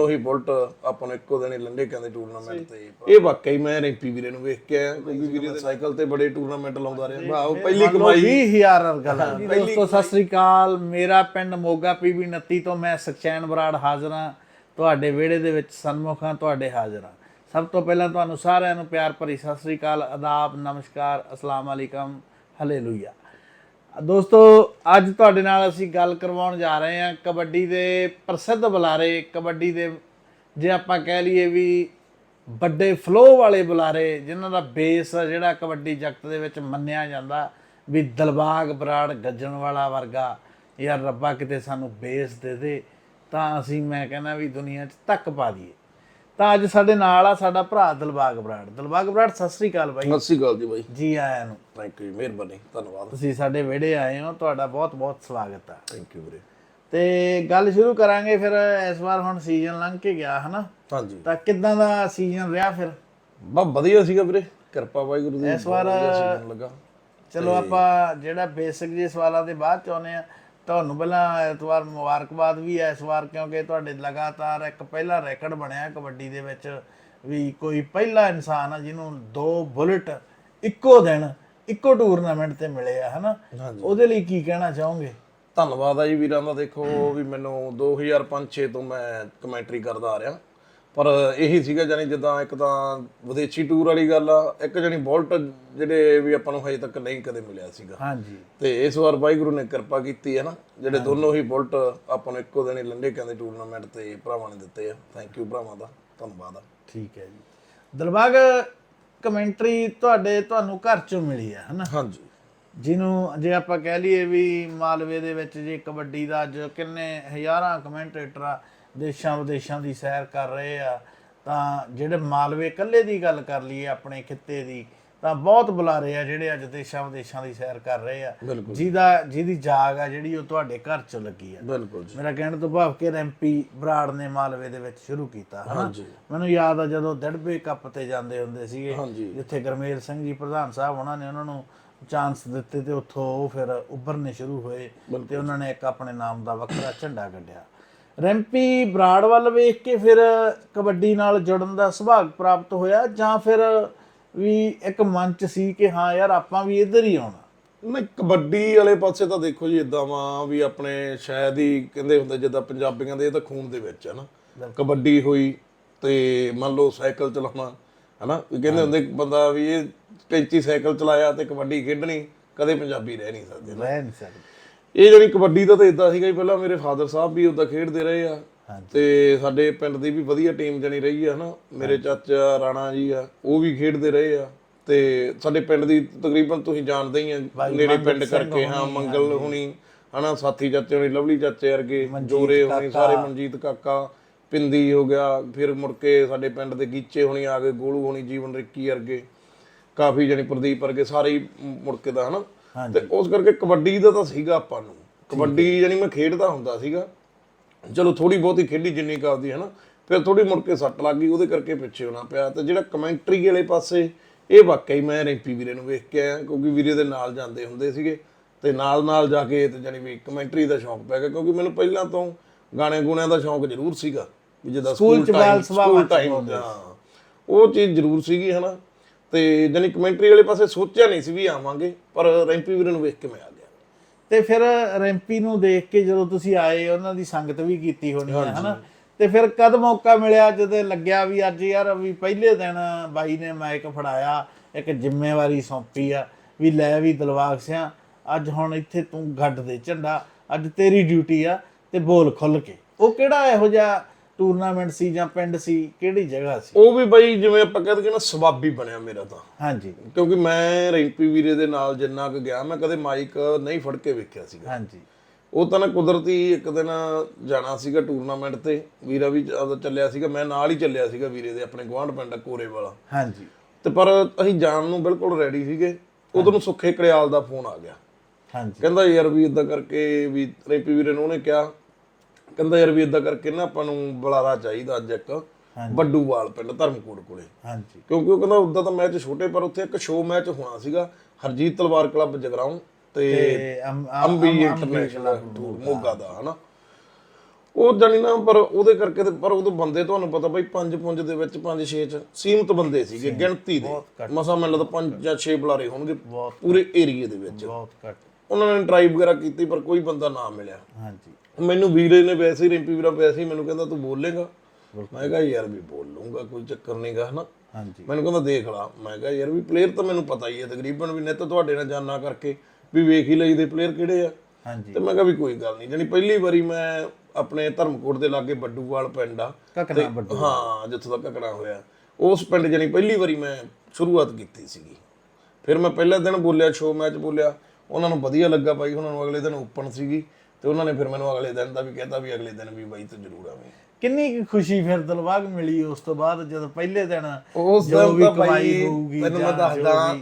ਉਹੀ ਬੁਲਟ ਆਪਾਂ ਨੂੰ ਇੱਕੋ ਦਿਨ ਹੀ ਲੰਡੇ ਕਹਿੰਦੇ ਟੂਰਨਾਮੈਂਟ ਤੇ। ਇਹ ਵਾਕਈ ਮੈਂ ਰੈਂਪੀ ਵੀਰੇ ਨੂੰ ਵੇਖ ਕੇ ਆਇਆ ਕਿਉਂਕਿ ਵੀਰੇ ਦੇ ਸਾਈਕਲ ਤੇ ਬੜੇ ਟੂਰਨਾਮੈਂਟ ਲਾਉਂਦਾ ਰਿਹਾ। ਭਾ ਉਹ ਪਹਿਲੀ ਕਮਾਈ। 20000 ਗੱਲ ਦੋਸਤੋ ਸਤਿ ਸ੍ਰੀ ਅਕਾਲ। ਮੇਰਾ ਪਿੰਡ ਮੋਗਾ ਪੀਬੀ 29 ਤੋਂ ਮੈਂ ਸਖਚੈਨ ਬਰਾੜ ਹਾਜ਼ਰ ਹਾਂ। ਤੁਹਾਡੇ ਵਿਹੜੇ ਦੇ ਵਿੱਚ ਸਨਮੁਖ ਹਾਂ ਤੁਹਾਡੇ ਹਾਜ਼ਰ ਹਾਂ। ਸਭ ਤੋਂ ਪਹਿਲਾਂ ਤੁਹਾਨੂੰ ਸਾਰਿਆਂ ਨੂੰ ਪਿਆਰ ਭਰੀ ਸਤਿ ਸ੍ਰੀ ਅਕਾਲ ਆਦਾਬ ਨਮਸਕਾਰ ਅਸਲਾਮ ਅਲੈਕਮ ਹਲੇਲੂਇਆ। ਦੋਸਤੋ, ਅੱਜ ਤੁਹਾਡੇ ਨਾਲ ਅਸੀਂ ਗੱਲ ਕਰਵਾਉਣ ਜਾ ਰਹੇ ਹਾਂ ਕਬੱਡੀ ਦੇ ਪ੍ਰਸਿੱਧ ਬੁਲਾਰੇ, ਕਬੱਡੀ ਦੇ ਜੇ ਆਪਾਂ ਕਹਿ ਲਈਏ ਵੀ ਵੱਡੇ ਫਲੋ ਵਾਲੇ ਬੁਲਾਰੇ, ਜਿਨ੍ਹਾਂ ਦਾ ਬੇਸ ਜਿਹੜਾ ਕਬੱਡੀ ਜਗਤ ਦੇ ਵਿੱਚ ਮੰਨਿਆ ਜਾਂਦਾ, ਵੀ ਦਲਬਾਗ ਬਰਾੜ ਗੱਜਣ ਵਾਲਾ ਵਰਗਾ, ਯਾਰ ਰੱਬਾ ਕਿਤੇ ਸਾਨੂੰ ਬੇਸ ਦੇ ਦੇ, ਤਾਂ ਅਸੀਂ ਮੈਂ ਕਹਿੰਦਾ ਵੀ ਦੁਨੀਆ 'ਚ ਤੱਕ ਪਾ ਦਈਏ। ਤਾਂ ਅੱਜ ਸਾਡੇ ਨਾਲ ਆ ਸਾਡਾ ਭਰਾ ਦਲਬਾਗ ਬਰਾੜ। ਦਲਬਾਗ ਬਰਾੜ ਸਤਿ ਸ੍ਰੀ ਅਕਾਲ ਬਾਈ। ਸਤਿ ਸ਼੍ਰੀ ਅਕਾਲ ਜੀ ਬਾਈ। ਜੀ ਆਇਆਂ ਨੂੰ। ਥੈਂਕ ਯੂ ਮਿਹਰਬਾਨੀ ਧੰਨਵਾਦ। ਤੁਸੀਂ ਸਾਡੇ ਵਿਹੜੇ ਆਏ ਹੋ ਤੁਹਾਡਾ ਬਹੁਤ ਬਹੁਤ ਸਵਾਗਤ ਆ। ਥੈਂਕ ਯੂ ਵੀਰੇ। ਤੇ ਗੱਲ ਸ਼ੁਰੂ ਕਰਾਂਗੇ ਫਿਰ ਇਸ ਵਾਰ ਹੁਣ ਸੀਜ਼ਨ ਲੰਘ ਕੇ ਗਿਆ ਹਨਾ? ਹਾਂਜੀ। ਤਾਂ ਕਿੱਦਾਂ ਦਾ ਸੀਜ਼ਨ ਰਿਹਾ ਫਿਰ? ਬਾ ਵਧੀਆ ਸੀਗਾ ਵੀਰੇ ਕਿਰਪਾ ਵਾਹਿਗੁਰੂ ਦੀ ਇਸ ਵਾਰ- ਲੱਗਾ। ਚਲੋ ਆਪਾਂ ਜਿਹੜਾ ਬੇਸਿਕ ਜਿਹੇ ਸਵਾਲਾਂ ਦੇ ਬਾਅਦ ਚ ਆਉਨੇ ਆ ਤੁਹਾਨੂੰ ਪਹਿਲਾਂ ਐਤਵਾਰ ਮੁਬਾਰਕਬਾਦ ਵੀ ਹੈ ਇਸ ਵਾਰ ਕਿਉਂਕਿ ਤੁਹਾਡੇ ਲਗਾਤਾਰ ਇੱਕ ਪਹਿਲਾ ਰੈਕੋਰਡ ਬਣਿਆ ਕਬੱਡੀ ਦੇ ਵਿੱਚ ਵੀ ਕੋਈ ਪਹਿਲਾ ਇਨਸਾਨ ਆ ਜਿਹਨੂੰ ਦੋ ਬੁਲਟ ਇੱਕੋ ਦਿਨ ਇੱਕੋ ਟੂਰਨਾਮੈਂਟ ਤੇ ਮਿਲੇ ਆ ਹਨਾ? ਹਾਂਜੀ। ਉਹਦੇ ਲਈ ਕੀ ਕਹਿਣਾ ਚਾਹੋਗੇ? ਧੰਨਵਾਦ ਆ ਜੀ ਵੀਰਾਂ ਦਾ। ਦੇਖੋ ਵੀ ਮੈਨੂੰ 2005-6 ਤੋਂ ਮੈਂ ਕਮੈਂਟਰੀ ਕਰਦਾ ਆ ਰਿਹਾ। ਪਰ ਇਹੀ ਸੀਗਾ ਜਾਨੀ ਜਿੱਦਾਂ ਇੱਕ ਤਾਂ ਵਿਦੇਸ਼ੀ ਟੂਰ ਵਾਲੀ ਗੱਲ ਆ ਇੱਕ ਜਾਨੀ ਬੋਲਟ ਜਿਹੜੇ ਵੀ ਆਪਾਂ ਨੂੰ ਹਜੇ ਤੱਕ ਨਹੀਂ ਕਦੇ ਮਿਲਿਆ ਸੀਗਾ। ਹਾਂਜੀ। ਤੇ ਇਸ ਵਾਰ ਵਾਹਿਗੁਰੂ ਨੇ ਕਿਰਪਾ ਕੀਤੀ ਹੈ ਨਾ ਜਿਹੜੇ ਦੋਨੋਂ ਹੀ ਬੁਲਟ ਆਪਾਂ ਨੂੰ ਇੱਕੋ ਦਿਨ ਹੀ ਲੰਡੇ ਕਹਿੰਦੇ ਟੂਰਨਾਮੈਂਟ ਤੇ ਭਰਾਵਾਂ ਨੇ ਦਿੱਤੇ ਆ। ਥੈਂਕ ਯੂ ਭਰਾਵਾਂ ਦਾ ਧੰਨਵਾਦ ਆ। ਠੀਕ ਹੈ ਜੀ। ਦਿਲਬਾਗ ਕਮੈਂਟਰੀ ਤੁਹਾਡੇ ਤੁਹਾਨੂੰ ਘਰ ਚੋਂ ਮਿਲੀ ਆ ਹਨਾ? ਹਾਂਜੀ। ਜਿਹਨੂੰ ਜੇ ਆਪਾਂ ਕਹਿ ਲਈਏ ਵੀ ਮਾਲਵੇ ਦੇ ਵਿੱਚ ਜੇ ਕਬੱਡੀ ਦਾ ਅੱਜ ਕਿੰਨੇ ਹਜ਼ਾਰਾਂ ਕਮੈਂਟੇਟਰ ਆ ਦੇਸ਼ਾਂ ਵਿਦੇਸ਼ਾਂ ਦੀ ਸੈਰ ਕਰ ਰਹੇ ਆ ਤਾਂ ਜਿਹੜੇ ਮਾਲਵੇ ਇਕੱਲੇ ਦੀ ਗੱਲ ਕਰ ਲਈਏ ਆਪਣੇ ਖਿੱਤੇ ਦੀ ਤਾਂ ਬਹੁਤ ਬੁਲਾਰੇ ਆ ਜਿਹੜੇ ਅੱਜ ਦੇਸ਼ਾਂ ਵਿਦੇਸ਼ਾਂ ਦੀ ਸੈਰ ਕਰ ਰਹੇ ਆ। ਜਿਹਦਾ ਜਿਹਦੀ ਜਾਗ ਆ ਜਿਹੜੀ ਉਹ ਤੁਹਾਡੇ ਘਰ ਚ ਲੱਗੀ ਆ। ਬਿਲਕੁਲ ਜੀ। ਮੇਰਾ ਕਹਿਣ ਤੋਂ ਭਾਵ ਕਿ ਰੈਂਪੀ ਬਰਾੜ ਨੇ ਮਾਲਵੇ ਦੇ ਵਿੱਚ ਸ਼ੁਰੂ ਕੀਤਾ ਹਨਾ? ਮੈਨੂੰ ਯਾਦ ਆ ਜਦੋਂ ਦੜਬੇ ਕੱਪ ਤੇ ਜਾਂਦੇ ਹੁੰਦੇ ਸੀਗੇ ਜਿੱਥੇ ਗਰਮੇਲ ਸਿੰਘ ਜੀ ਪ੍ਰਧਾਨ ਸਾਹਿਬ ਉਹਨਾਂ ਨੇ ਉਹਨਾਂ ਨੂੰ ਚਾਂਸ ਦਿੱਤੇ ਤੇ ਉੱਥੋਂ ਉਹ ਫਿਰ ਉੱਭਰਨੇ ਸ਼ੁਰੂ ਹੋਏ ਤੇ ਉਹਨਾਂ ਨੇ ਇੱਕ ਆਪਣੇ ਨਾਮ ਦਾ ਵੱਖਰਾ ਝੰਡਾ ਕੱਢਿਆ ਰੈਂਪੀ ਬਰਾੜ ਵੱਲ ਵੇਖ ਕੇ ਫਿਰ ਕਬੱਡੀ ਨਾਲ ਜੁੜਨ ਦਾ ਸੁਭਾਗ ਪ੍ਰਾਪਤ ਹੋਇਆ ਜਾਂ ਫਿਰ ਵੀ ਇੱਕ ਮੰਚ ਸੀ ਕਿ ਹਾਂ ਯਾਰ ਆਪਾਂ ਵੀ ਇੱਧਰ ਹੀ ਆਉਣਾ? ਨਹੀਂ ਕਬੱਡੀ ਵਾਲੇ ਪਾਸੇ ਤਾਂ ਦੇਖੋ ਜੀ ਇਦਾਂ ਵਾ ਵੀ ਆਪਣੇ ਸ਼ਾਇਦ ਹੀ ਕਹਿੰਦੇ ਹੁੰਦੇ ਜਿੱਦਾਂ ਪੰਜਾਬੀਆਂ ਦੇ ਇਹ ਤਾਂ ਖੂਨ ਦੇ ਵਿੱਚ ਹੈ ਨਾ। ਕਬੱਡੀ ਹੋਈ ਤੇ ਮੰਨ ਲਓ ਸਾਈਕਲ ਚਲਾਉਣਾ ਹਨਾ? ਵੀ ਕਹਿੰਦੇ ਹੁੰਦੇ ਬੰਦਾ ਵੀ ਇਹ ਕੈਂਚੀ ਸਾਈਕਲ ਚਲਾਇਆ ਤੇ ਕਬੱਡੀ ਖੇਡਣੀ ਕਦੇ ਪੰਜਾਬੀ ਰਹਿ ਨਹੀਂ ਸਕਦੇ ਰਹਿ ਨਹੀਂ ਸਕਦੇ। ਇਹ ਜਿਹੜੀ ਕਬੱਡੀ ਦਾ ਤਾਂ ਇਦਾਂ ਸੀਗਾ ਜੀ ਪਹਿਲਾਂ ਮੇਰੇ ਫਾਦਰ ਸਾਹਿਬ ਵੀ ਉਦਾਂ ਖੇਡਦੇ ਰਹੇ ਆ। ਤੇ ਸਾਡੇ ਪਿੰਡ ਦੀ ਵੀ ਵਧੀਆ ਟੀਮ ਜਣੀ ਰਹੀ ਆ ਹਨਾ ਮੇਰੇ ਚਾਚਾ ਰਾਣਾ ਜੀ ਆ ਉਹ ਵੀ ਖੇਡਦੇ ਰਹੇ ਆ ਤੇ ਸਾਡੇ ਪਿੰਡ ਦੀ ਤਕਰੀਬਨ ਤੁਸੀਂ ਜਾਣਦੇ ਹੀ ਆ ਨੇੜੇ ਪਿੰਡ ਕਰਕੇ ਹਾਂ ਮੰਗਲ ਹੁਣੀ ਹਨਾ ਸਾਥੀ ਚਾਚੇ ਹੁਣੀ ਲਵਲੀ ਚਾਚੇ ਵਰਗੇ ਜੋਰੇ ਹੁਣੀ ਸਾਰੇ ਮਨਜੀਤ ਕਾਕਾ ਪਿੰਦੀ ਹੋ ਗਿਆ ਫਿਰ ਮੁੜ ਕੇ ਸਾਡੇ ਪਿੰਡ ਦੇ ਗੀਚੇ ਹੁਣੀ ਆ ਗਏ ਗੋਲੂ ਹੁਣੀ ਜੀਵਨ ਰਿੱਕੀ ਵਰਗੇ ਕਾਫੀ ਜਣੀ ਪ੍ਰਦੀਪ ਵਰਗੇ ਸਾਰੇ ਹੀ ਮੁੜ ਕੇ ਦਾ ਹਨਾ ਤੇ ਉਸ ਕਰਕੇ ਕਬੱਡੀ ਦਾ ਤਾਂ ਸੀਗਾ ਆਪਾਂ ਨੂੰ। ਕਬੱਡੀ ਯਾਨੀ ਮੈਂ ਖੇਡਦਾ ਹੁੰਦਾ ਸੀਗਾ। ਚਲੋ ਥੋੜੀ ਬਹੁਤੀ ਖੇਡੀ ਜਿੰਨੀ ਕਰਦੀ ਹੈ ਨਾ ਫਿਰ ਥੋੜੀ ਮੁੜ ਕੇ ਸੱਟ ਲੱਗ ਗਈ ਉਹਦੇ ਕਰਕੇ ਪਿੱਛੇ ਹੋਣਾ ਪਿਆ। ਤੇ ਜਿਹੜਾ ਕਮੈਂਟਰੀ ਵਾਲੇ ਪਾਸੇ ਇਹ ਵਾਕਈ ਮੈਂ ਰੈਂਪੀ ਵੀਰੇ ਨੂੰ ਵੇਖ ਕੇ ਆਇਆ ਕਿਉਂਕਿ ਵੀਰੇ ਦੇ ਨਾਲ ਜਾਂਦੇ ਹੁੰਦੇ ਸੀਗੇ। ਤੇ ਨਾਲ ਨਾਲ ਜਾ ਕੇ ਤੇ ਜਾਨੀ ਵੀ ਕਮੈਂਟਰੀ ਦਾ ਸ਼ੌਂਕ ਪੈ ਗਿਆ ਕਿਉਂਕਿ ਮੈਨੂੰ ਪਹਿਲਾਂ ਤੋਂ ਗਾਣੇ ਗੁਣਿਆਂ ਦਾ ਸ਼ੌਂਕ ਜ਼ਰੂਰ ਸੀਗਾ। ਵੀ ਜਿੱਦਾਂ ਸਕੂਲ ਸਭਾਵਾਂ ਸਕੂਲ ਉਹ ਚੀਜ਼ ਜ਼ਰੂਰ ਸੀਗੀ ਹਨਾ। ਤੇ ਜਾਨੀ ਕਮੈਂਟਰੀ ਵਾਲੇ ਪਾਸੇ ਸੋਚਿਆ ਨਹੀਂ ਸੀ ਵੀ ਆਵਾਂਗੇ ਪਰ ਰੈਂਪੀ ਵੀਰੇ ਨੂੰ ਵੇਖ ਕੇ ਮੈਂ ਆ ਗਿਆ। ਤੇ ਫਿਰ ਰੈਂਪੀ ਨੂੰ ਦੇਖ ਕੇ ਜਦੋਂ ਤੁਸੀਂ ਆਏ ਉਹਨਾਂ ਦੀ ਸੰਗਤ ਵੀ ਕੀਤੀ ਹੋਣੀ ਹੈ ਹਨਾ? ਤੇ ਫਿਰ ਕਦ ਮੌਕਾ ਮਿਲਿਆ? ਜਦੋਂ ਲੱਗਿਆ ਵੀ ਅੱਜ ਯਾਰ ਵੀ ਪਹਿਲੇ ਦਿਨ ਬਾਈ ਨੇ ਮਾਈਕ ਫੜਾਇਆ ਇੱਕ ਜ਼ਿੰਮੇਵਾਰੀ ਸੌਂਪੀ ਆ ਵੀ ਲੈ ਵੀ ਦਲਵਾਗ ਸਿਆ ਅੱਜ ਹੁਣ ਇੱਥੇ ਤੂੰ ਗੱਡ ਦੇ ਝੰਡਾ ਅੱਜ ਤੇਰੀ ਡਿਊਟੀ ਆ ਤੇ ਬੋਲ ਖੁੱਲ ਕੇ। ਉਹ ਕਿਹੜਾ ਇਹੋ ਜਿਹਾ ਟੂਰਨਾਮੈਂਟ ਸੀ ਜਾਂ ਪਿੰਡ ਸੀ ਕਿਹੜੀ ਜਗ੍ਹਾ ਸੀ? ਉਹ ਵੀ ਬਈ ਜਿਵੇਂ ਆਪਾਂ ਕਹਿੰਦੇ ਕਿ ਨਾ ਸਵਾਬੀ ਬਣਿਆ ਮੇਰਾ ਤਾਂ। ਹਾਂਜੀ। ਕਿਉਂਕਿ ਮੈਂ ਰੈਂਪੀ ਵੀਰੇ ਦੇ ਨਾਲ ਜਿੰਨਾ ਕੁ ਗਿਆ ਮੈਂ ਕਦੇ ਮਾਈਕ ਨਹੀਂ ਫੜ ਕੇ ਵੇਖਿਆ ਸੀਗਾ। ਹਾਂਜੀ। ਉਹ ਤਾਂ ਨਾ ਕੁਦਰਤੀ ਇੱਕ ਦਿਨ ਜਾਣਾ ਸੀਗਾ ਟੂਰਨਾਮੈਂਟ ਤੇ ਵੀਰਾ ਵੀ ਚੱਲਿਆ ਸੀਗਾ ਮੈਂ ਨਾਲ ਹੀ ਚੱਲਿਆ ਸੀਗਾ ਵੀਰੇ ਦੇ ਆਪਣੇ ਗਵਾਂਢ ਪਿੰਡ ਕੋਰੇ ਵਾਲਾ। ਹਾਂਜੀ। ਤੇ ਪਰ ਅਸੀਂ ਜਾਣ ਨੂੰ ਬਿਲਕੁਲ ਰੈਡੀ ਸੀਗੇ ਉਦੋਂ ਨੂੰ ਸੁੱਖੇ ਕੜਿਆਲ ਦਾ ਫੋਨ ਆ ਗਿਆ। ਹਾਂਜੀ। ਕਹਿੰਦਾ ਯਾਰ ਵੀ ਇਦਾਂ ਕਰਕੇ ਵੀ ਰੈਂਪੀ ਵੀਰੇ ਨੂੰ ਉਹਨੇ ਕਿਹਾ ਕਹਿੰਦਾ ਯਾਰ ਵੀ ਇਦਾਂ ਕਰਕੇ ਨਾ ਆਪਾਂ ਨੂੰ ਬੁਲਾਰਾ ਚਾਹੀਦਾ ਅੱਜ ਇੱਕ ਵੱਡੂਵਾਲ ਪਿੰਡ ਧਰਮਕੋਟ ਕੋਲੇ। ਹਾਂਜੀ। ਕਿਉਂਕਿ ਉਹ ਕਹਿੰਦਾ ਉਦਾਂ ਤਾਂ ਮੈਚ ਛੋਟੇ ਪਰ ਉੱਥੇ ਇੱਕ ਸ਼ੋਅ ਮੈਚ ਹੋਣਾ ਸੀਗਾ ਹਰਜੀਤ ਤਲਵਾਰ ਕਲੱਬ ਜਗਰਾਉਂ ਤੇ ਅੰਬੀ ਇੰਟਰਨੈਸ਼ਨਲ ਟੂਰ ਮੋਗਾ ਦਾ ਹਨਾ। ਉਹ ਜਾਨੀ ਨਾ ਪਰ ਉਹਦੇ ਕਰਕੇ ਤੇ ਪਰ ਉਦੋਂ ਬੰਦੇ ਤੁਹਾਨੂੰ ਪਤਾ ਬਈ ਪੰਜ ਪੁੰਜ ਦੇ ਵਿੱਚ ਪੰਜ ਛੇ ਚ ਸੀਮਤ ਬੰਦੇ ਸੀਗੇ ਗਿਣਤੀ ਦੇ। ਮਸਾ ਮੈਨੂੰ ਲੱਗਦਾ ਪੰਜ ਜਾਂ ਛੇ ਬੁਲਾਰੇ ਹੋਣਗੇ ਪੂਰੇ ਏਰੀਏ ਦੇ ਵਿੱਚ। ਬਹੁਤ ਘੱਟ। ਉਹਨਾਂ ਨੇ ਟਰਾਈ ਵਗੈਰਾ ਕੀਤੀ ਪਰ ਕੋਈ ਬੰਦਾ ਨਾ ਮਿਲਿਆ। ਹਾਂਜੀ। ਮੈਨੂੰ ਵੀਰੇ ਨੇ ਵੈਸੇ ਹੀ ਰਿੰਪੀ ਵੀਰਾ ਵੈਸੇ ਹੀ ਮੈਨੂੰ ਕਹਿੰਦਾ ਤੂੰ ਬੋਲੇਗਾ। ਮੈਂ ਕਿਹਾ ਯਾਰ ਵੀ ਬੋਲ ਲੂੰਗਾ ਕੋਈ ਚੱਕਰ ਨਹੀਂਗਾ ਹਨਾ? ਹਾਂਜੀ। ਮੈਨੂੰ ਕਹਿੰਦਾ ਦੇਖ ਲਾ ਮੈਂ ਕਿਹਾ ਯਾਰ ਵੀ ਪਲੇਅਰ ਤਾਂ ਮੈਨੂੰ ਪਤਾ ਹੀ ਹੈ ਤਕਰੀਬਨ ਵੀ ਨਿੱਤ ਤੁਹਾਡੇ ਨਾਲ ਜਾਣਾ ਕਰਕੇ ਵੀ ਵੇਖ ਹੀ ਲਈਦੇ ਪਲੇਅਰ ਕਿਹੜੇ ਆ। ਹਾਂਜੀ। ਤੇ ਮੈਂ ਕਿਹਾ ਵੀ ਕੋਈ ਗੱਲ ਨਹੀਂ ਜਾਨੀ ਪਹਿਲੀ ਵਾਰੀ ਮੈਂ ਆਪਣੇ ਧਰਮਕੋਟ ਦੇ ਲਾਗੇ ਬੱਡੂਵਾਲ ਪਿੰਡ ਆ ਹਾਂ ਜਿੱਥੋਂ ਦਾ ਘਕੜਾ ਹੋਇਆ। ਉਸ ਪਿੰਡ ਜਾਨੀ ਪਹਿਲੀ ਵਾਰੀ ਮੈਂ ਸ਼ੁਰੂਆਤ ਕੀਤੀ ਸੀਗੀ। ਫਿਰ ਮੈਂ ਪਹਿਲੇ ਦਿਨ ਬੋਲਿਆ ਸ਼ੋਅ ਮੈਚ ਬੋਲਿਆ ਉਹਨਾਂ ਨੂੰ ਵਧੀਆ ਲੱਗਾ ਬਾਈ ਉਹਨਾਂ ਨੂੰ ਅਗਲੇ ਦਿਨ ਓਪਨ ਸੀਗੀ। ਤੇ ਉਹਨਾਂ ਨੇ ਫਿਰ ਮੈਨੂੰ ਅਗਲੇ ਦਿਨ ਦਾ ਵੀ ਕਹਿਤਾ ਵੀ ਅਗਲੇ ਦਿਨ ਵੀ ਬਾਈ ਤੂੰ ਜ਼ਰੂਰ ਆਵੇਂ। ਕਿੰਨੀ ਕੁ ਖੁਸ਼ੀ ਫਿਰ ਦਿਲਵਾਗ ਮਿਲੀ ਉਸ ਤੋਂ ਬਾਅਦ ਜਦੋਂ ਪਹਿਲੇ ਦਿਨ ਉਸ ਦਿਨ ਵੀ ਤਾਂ ਕਮਾਈ ਹੋਊਗੀ ਤੈਨੂੰ ਮੈਂ ਦੱਸਦਾ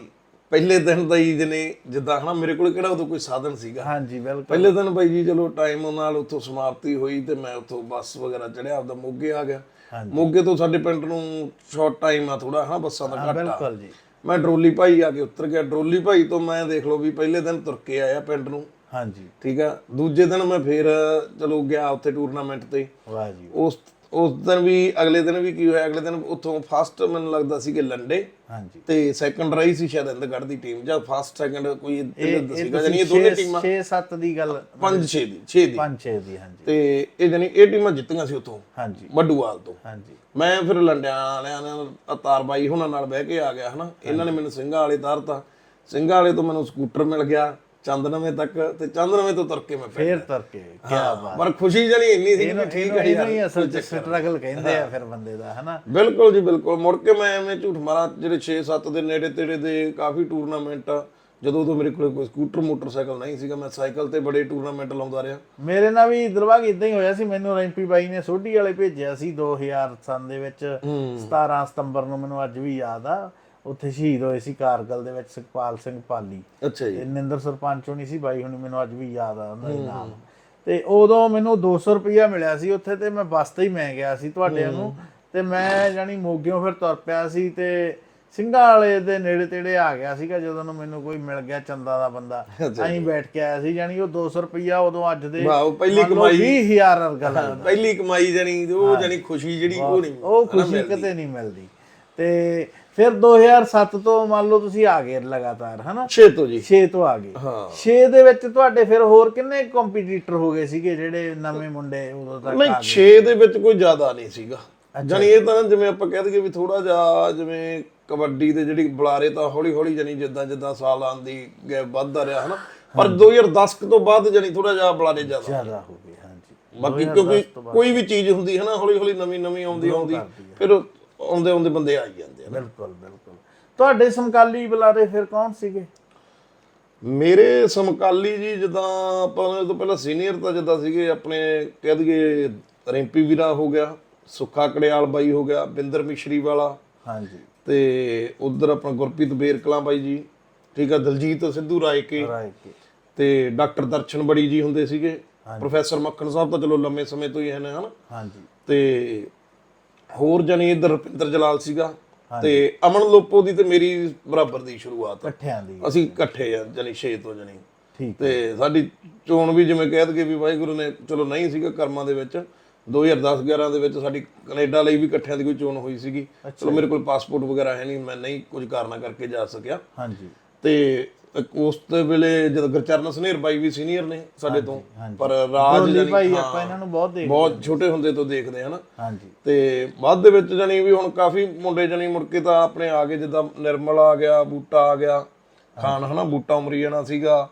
ਪਹਿਲੇ ਦਿਨ ਦਾ ਹੀ ਜਨੇ ਜਿੱਦਾਂ ਹਨਾ ਮੇਰੇ ਕੋਲ ਕਿਹੜਾ ਉਦੋਂ ਕੋਈ ਸਾਧਨ ਸੀਗਾ। ਹਾਂਜੀ ਬਿਲਕੁਲ। ਪਹਿਲੇ ਦਿਨ ਬਾਈ ਜੀ ਚਲੋ ਟਾਈਮ ਨਾਲ ਉੱਥੋਂ ਸਮਾਪਤੀ ਹੋਈ ਤੇ ਮੈਂ ਉੱਥੋਂ ਬੱਸ ਵਗੈਰਾ ਚੜਿਆ ਆਪਦਾ ਮੋਗੇ ਆ ਗਿਆ। ਮੋਗੇ ਤੋਂ ਸਾਡੇ ਪਿੰਡ ਨੂੰ ਸ਼ਾਰਟ ਟਾਈਮ ਆ ਥੋੜਾ ਹਨਾ ਬੱਸਾਂ ਦਾ ਘੱਟ। ਆ ਬਿਲਕੁਲ ਜੀ। ਮੈਂ ਡਰੋਲੀ ਭਾਈ ਆ ਕੇ ਉਤਰ ਗਿਆ। ਡਰੋਲੀ ਭਾਈ ਤੋਂ ਮੈਂ ਦੇਖ ਲਓ ਵੀ ਪਹਿਲੇ ਦਿਨ ਤੁਰ ਕੇ ਆਇਆ ਪਿੰਡ ਨੂੰ। ਹਾਂਜੀ। ਠੀਕ ਆ? ਦੂਜੇ ਦਿਨ ਮੈਂ ਫੇਰ ਚਲੋ ਗਿਆ ਉੱਥੇ ਟੂਰਨਾਮੈਂਟ ਤੇ। ਵਾਹ ਜੀ ਉਸ ਉਸ ਦਿਨ ਵੀ ਅਗਲੇ ਦਿਨ ਵੀ ਕੀ ਹੋਇਆ? ਅਗਲੇ ਦਿਨ ਉੱਥੋਂ ਫਸਟ ਮੈਨੂੰ ਲੱਗਦਾ ਸੀ ਕਿ ਲੰਡੇ। ਹਾਂਜੀ। ਤੇ ਸੈਕੰਡ ਰਹੀ ਸੀ ਸ਼ਾਇਦ ਇੰਦਗੜ ਦੀ ਟੀਮ ਜਾਂ ਫਸਟ ਸੈਕੰਡ ਕੋਈ ਇਹ ਇਹ ਸੀਗਾ ਜਾਨੀ ਇਹ ਦੋਨੇ ਟੀਮਾਂ 6 7 ਦੀ ਗੱਲ 5 6 ਦੀ 6 ਦੀ। 5 6 ਦੀ ਹਾਂਜੀ। ਤੇ ਇਹ ਜਾਨੀ ਇਹ ਟੀਮਾਂ ਜਿੱਤੀਆਂ ਸੀ ਉੱਥੋਂ ਹਾਂਜੀ। ਵੱਡੂਵਾਲ ਤੋਂ। ਹਾਂਜੀ। ਮੈਂ ਫਿਰ ਲੰਡਿਆਂ ਵਾਲਿਆਂ ਨਾਲ ਅਤਾਰ ਬਾਈ ਹੁਣਾਂ ਨਾਲ ਬਹਿ ਕੇ ਆ ਗਿਆ ਹਨਾ। ਇਹਨਾਂ ਨੇ ਮੈਨੂੰ ਸਿੰਘਾਂ ਵਾਲੇ ਤਾਰਤਾ। ਸਿੰਘਾਂ ਵਾਲੇ ਤੋਂ ਮੈਨੂੰ ਸਕੂਟਰ ਮਿਲ ਗਿਆ। ਚੰਦਨਵੇਂ ਤੱਕ ਤੇ ਚੰਦਨਵੇਂ ਤੋਂ ਤੁਰ ਕੇ ਮੈਂ ਫਿਰ ਫੇਰ ਤਰ ਕੇ ਕੀ ਬਾਤ। ਪਰ ਖੁਸ਼ੀ ਜਣੀ ਇੰਨੀ ਸੀ ਕਿ ਠੀਕ ਹੈ ਇਹਨੂੰ ਹੀ ਅਸਲ ਚ ਸਟਰਗਲ ਕਹਿੰਦੇ ਆ ਫਿਰ ਬੰਦੇ ਦਾ ਹਨਾ? ਬਿਲਕੁਲ ਜੀ ਬਿਲਕੁਲ। ਮੁੜ ਕੇ ਮੈਂ ਐਵੇਂ ਝੂਠ ਮਾਰਾਂ ਜਿਹੜੇ 6-7 ਦੇ ਨੇੜੇ ਤੇੜੇ ਦੇ ਕਾਫੀ ਟੂਰਨਾਮੈਂਟ ਜਦੋਂ ਤੋਂ ਮੇਰੇ ਕੋਲ ਕੋਈ ਸਕੂਟਰ ਮੋਟਰਸਾਈਕਲ ਨਹੀਂ ਸੀਗਾ ਮੈਂ ਸਾਈਕਲ ਤੇ ਬੜੇ ਟੂਰਨਾਮੈਂਟ ਲਾਉਂਦਾ ਰਿਹਾ। ਮੇਰੇ ਨਾਲ ਵੀ ਦਰਵਾਗ ਇਦਾਂ ਹੀ ਹੋਇਆ ਸੀ ਮੈਨੂੰ ਰੈਂਪੀ ਬਾਈ ਨੇ ਸੋਢੀ ਵਾਲੇ ਭੇਜਿਆ ਸੀ 2000 ਸਨ ਦੇ ਵਿੱਚ 17 ਸਤੰਬਰ ਨੂੰ ਮੈਨੂੰ ਅੱਜ ਵੀ ਯਾਦ ਆ। ਉੱਥੇ ਸ਼ਹੀਦ ਹੋਏ ਸੀ ਕਾਰਗਲ ਦੇ ਵਿੱਚ ਸੁਖਪਾਲ ਸਿੰਘ ਪਾਲੀ। ਅੱਛਾ ਜੀ। ਤੇ ਨਿੰਦਰ ਸਰਪੰਚ ਹੋਣੀ ਸੀ ਬਾਈ ਹੁਣੀ ਮੈਨੂੰ ਅੱਜ ਵੀ ਯਾਦ ਆ ਉਹਨਾਂ ਦੇ ਨਾਮ। ਤੇ ਉਦੋਂ ਮੈਨੂੰ 200 ਰੁਪਇਆ ਮਿਲਿਆ ਸੀ ਉੱਥੇ ਤੇ ਮੈਂ ਬੱਸ ਤੇ ਹੀ ਮੈਂ ਗਿਆ ਸੀ ਤੁਹਾਡੇ ਨੂੰ। ਤੇ ਮੈਂ ਜਾਨੀ ਮੋਗਿਓਂ ਫਿਰ ਤੁਰ ਪਿਆ ਸੀ ਤੇ ਸਿੰਘਾਂ ਵਾਲੇ ਦੇ ਨੇੜੇ ਤੇੜੇ ਆ ਗਿਆ ਸੀਗਾ ਜਦੋਂ ਨੂੰ ਮੈਨੂੰ ਕੋਈ ਮਿਲ ਗਿਆ ਚੰਦਾ ਦਾ ਬੰਦਾ। ਅਸੀਂ ਬੈਠ ਕੇ ਆਇਆ ਸੀ ਜਾਨੀ ਉਹ 200 ਰੁਪਇਆ ਉਦੋਂ ਅੱਜ ਦੇ ਵਾਹ ਪਹਿਲੀ ਕਮਾਈ। 20000 ਵਰਗਾ ਲੱਗਦਾ ਪਹਿਲੀ ਕਮਾਈ ਜਣੀ ਉਹ ਜਣੀ ਖੁਸ਼ੀ ਜਿਹੜੀ ਉਹ ਨਹੀਂ ਉਹ ਖੁਸ਼ੀ ਕਿਤੇ ਨਹੀਂ ਮਿਲਦੀ। ਤੇ ਫਿਰ 2007 ਤੋਂ ਮੰਨ ਲਓ ਤੁਸੀਂ ਆ ਗਏ ਲਗਾਤਾਰ ਹਨਾ? ਛੇ ਤੋਂ ਜੀ। 6 ਤੋਂ ਆ ਗਏ। ਹਾਂ। 6 ਦੇ ਵਿੱਚ ਤੁਹਾਡੇ ਫਿਰ ਹੋਰ ਕਿੰਨੇ ਕੰਪੀਟੀਟਰ ਹੋ ਗਏ ਸੀਗੇ ਜਿਹੜੇ ਨਵੇਂ ਮੁੰਡੇ ਉਦੋਂ ਤੱਕ ਨਹੀਂ 6 ਦੇ ਵਿੱਚ ਕੋਈ ਜ਼ਿਆਦਾ ਨਹੀਂ ਸੀਗਾ। ਜਾਨੀ ਇਹ ਤਾਂ ਜਿਵੇਂ ਆਪਾਂ ਕਹਿ ਦਈਏ ਵੀ ਥੋੜਾ ਜਿਹਾ ਜਿਵੇਂ ਕਬੱਡੀ ਦੇ ਜਿਹੜੀ ਬੁਲਾਰੇ ਤਾਂ ਹੌਲੀ ਹੌਲੀ ਜਾਨੀ ਜਿੱਦਾਂ ਜਿੱਦਾਂ ਸਾਲ ਆਂਦੀ ਗਏ ਵੱਧਦਾ ਰਿਹਾ ਹਨਾ? ਪਰ 2010 ਕੁ ਤੋਂ ਬਾਅਦ ਜਾਨੀ ਥੋੜਾ ਜਿਹਾ ਬੁਲਾਰੇ ਜ਼ਿਆਦਾ ਜ਼ਿਆਦਾ ਹੋ ਗਏ ਹਾਂਜੀ ਬਾਕੀ ਕਿਉਂਕਿ ਕੋਈ ਵੀ ਚੀਜ਼ ਹੁੰਦੀ ਹੈ ਨਾ ਹੌਲੀ ਹੌਲੀ ਨਵੀਂ ਨਵੀਂ ਆਉਂਦੀ ਆਉਂਦੀ ਫਿਰ ਆਉਂਦੇ ਆਉਂਦੇ ਬੰਦੇ ਆ ਹੀ ਜਾਂਦੇ ਆ। ਬਿਲਕੁਲ ਬਿਲਕੁਲ। ਤੁਹਾਡੇ ਸਮਕਾਲੀ ਬੁਲਾਰੇ ਫਿਰ ਕੌਣ ਸੀਗੇ? ਮੇਰੇ ਸਮਕਾਲੀ ਜੀ ਜਿੱਦਾਂ ਆਪਾਂ ਤੋਂ ਪਹਿਲਾਂ ਸੀਨੀਅਰ ਤਾਂ ਜਿੱਦਾਂ ਸੀਗੇ ਆਪਣੇ ਕਹਿ ਦਈਏ ਰਿੰਪੀ ਵੀਰਾ ਹੋ ਗਿਆ ਸੁੱਖਾ ਕੜਿਆਲ ਬਾਈ ਹੋ ਗਿਆ ਬਿੰਦਰ ਮਿਸ਼ਰੀ ਵਾਲਾ। ਹਾਂਜੀ। ਤੇ ਉਧਰ ਆਪਣਾ ਗੁਰਪ੍ਰੀਤ ਬੇਰਕਲਾਂ ਬਾਈ ਜੀ ਠੀਕ ਆ ਦਲਜੀਤ ਸਿੱਧੂ ਰਾਏ ਕੇ ਰਾਏ ਕੇ ਤੇ ਡਾਕਟਰ ਦਰਸ਼ਨ ਬੜੀ ਜੀ ਹੁੰਦੇ ਸੀਗੇ। ਪ੍ਰੋਫੈਸਰ ਮੱਖਣ ਸਾਹਿਬ ਤਾਂ ਚਲੋ ਲੰਮੇ ਸਮੇਂ ਤੋਂ ਹੀ ਹਨ ਹਨ? ਹਾਂਜੀ। ਤੇ ਹੋਰ ਜਣੀ ਇਧਰ ਰੁਪਿੰਦਰ ਜਲਾਲ ਸੀਗਾ ਤੇ ਅਮਨ ਲੋਪੋ ਦੀ ਤੇ ਮੇਰੀ ਬਰਾਬਰ ਦੀ ਸ਼ੁਰੂਆਤ। ਇਕੱਠਿਆਂ ਦੀ। ਅਸੀਂ ਇਕੱਠੇ ਆ ਜਣੀ 6 ਤੋਂ ਜਣੀ। ਠੀਕ ਤੇ ਸਾਡੀ ਚੋਣ ਵੀ ਜਿਵੇਂ ਕਹਿ ਦਗੇ ਵੀ ਵਾਹਿਗੁਰੂ ਨੇ ਚਲੋ ਨਹੀਂ ਸੀਗਾ ਕਰਮਾਂ ਦੇ ਵਿੱਚ 2010 11 ਦੇ ਵਿੱਚ ਸਾਡੀ ਕੈਨੇਡਾ ਲਈ ਵੀ ਇਕੱਠਿਆਂ ਦੀ ਕੋਈ ਚੋਣ ਹੋਈ ਸੀਗੀ। ਚਲੋ ਮੇਰੇ ਕੋਲ ਪਾਸਪੋਰਟ ਵਗੈਰਾ ਹੈ ਨਹੀਂ ਮੈਂ ਨਹੀਂ ਕੁਝ ਕਾਰਨਾ ਕਰਕੇ ਜਾ ਸਕਿਆ। ਹਾਂਜੀ। ਤੇ ਉਸ ਦੇ ਵੇਲੇ ਜਦੋਂ ਗੁਰਚਰਨ ਸਨੇਰ ਬਾਈ ਵੀ ਸੀਨੀਅਰ ਨੇ ਸਾਡੇ ਤੋਂ ਪਰ ਰਾਜ ਜਾਨੀ ਭਾਈ ਆਪਾਂ ਇਹਨਾਂ ਨੂੰ ਬਹੁਤ ਦੇਖ ਬਹੁਤ ਛੋਟੇ ਹੁੰਦੇ ਤੋਂ ਦੇਖਦੇ ਹਨ ਹਾਂਜੀ। ਤੇ ਬਾਅਦ ਦੇ ਵਿੱਚ ਜਾਨੀ ਵੀ ਹੁਣ ਕਾਫੀ ਮੁੰਡੇ ਜਾਨੀ ਮੁੜ ਕੇ ਤਾਂ ਆਪਣੇ ਆ ਗਏ ਜਿੱਦਾਂ ਨਿਰਮਲ ਆ ਗਿਆ ਬੂਟਾ ਆ ਗਿਆ ਖਾਨ ਹਨਾ ਬੂਟਾ ਉਮਰੀ ਜਾਣਾ ਸੀਗਾ।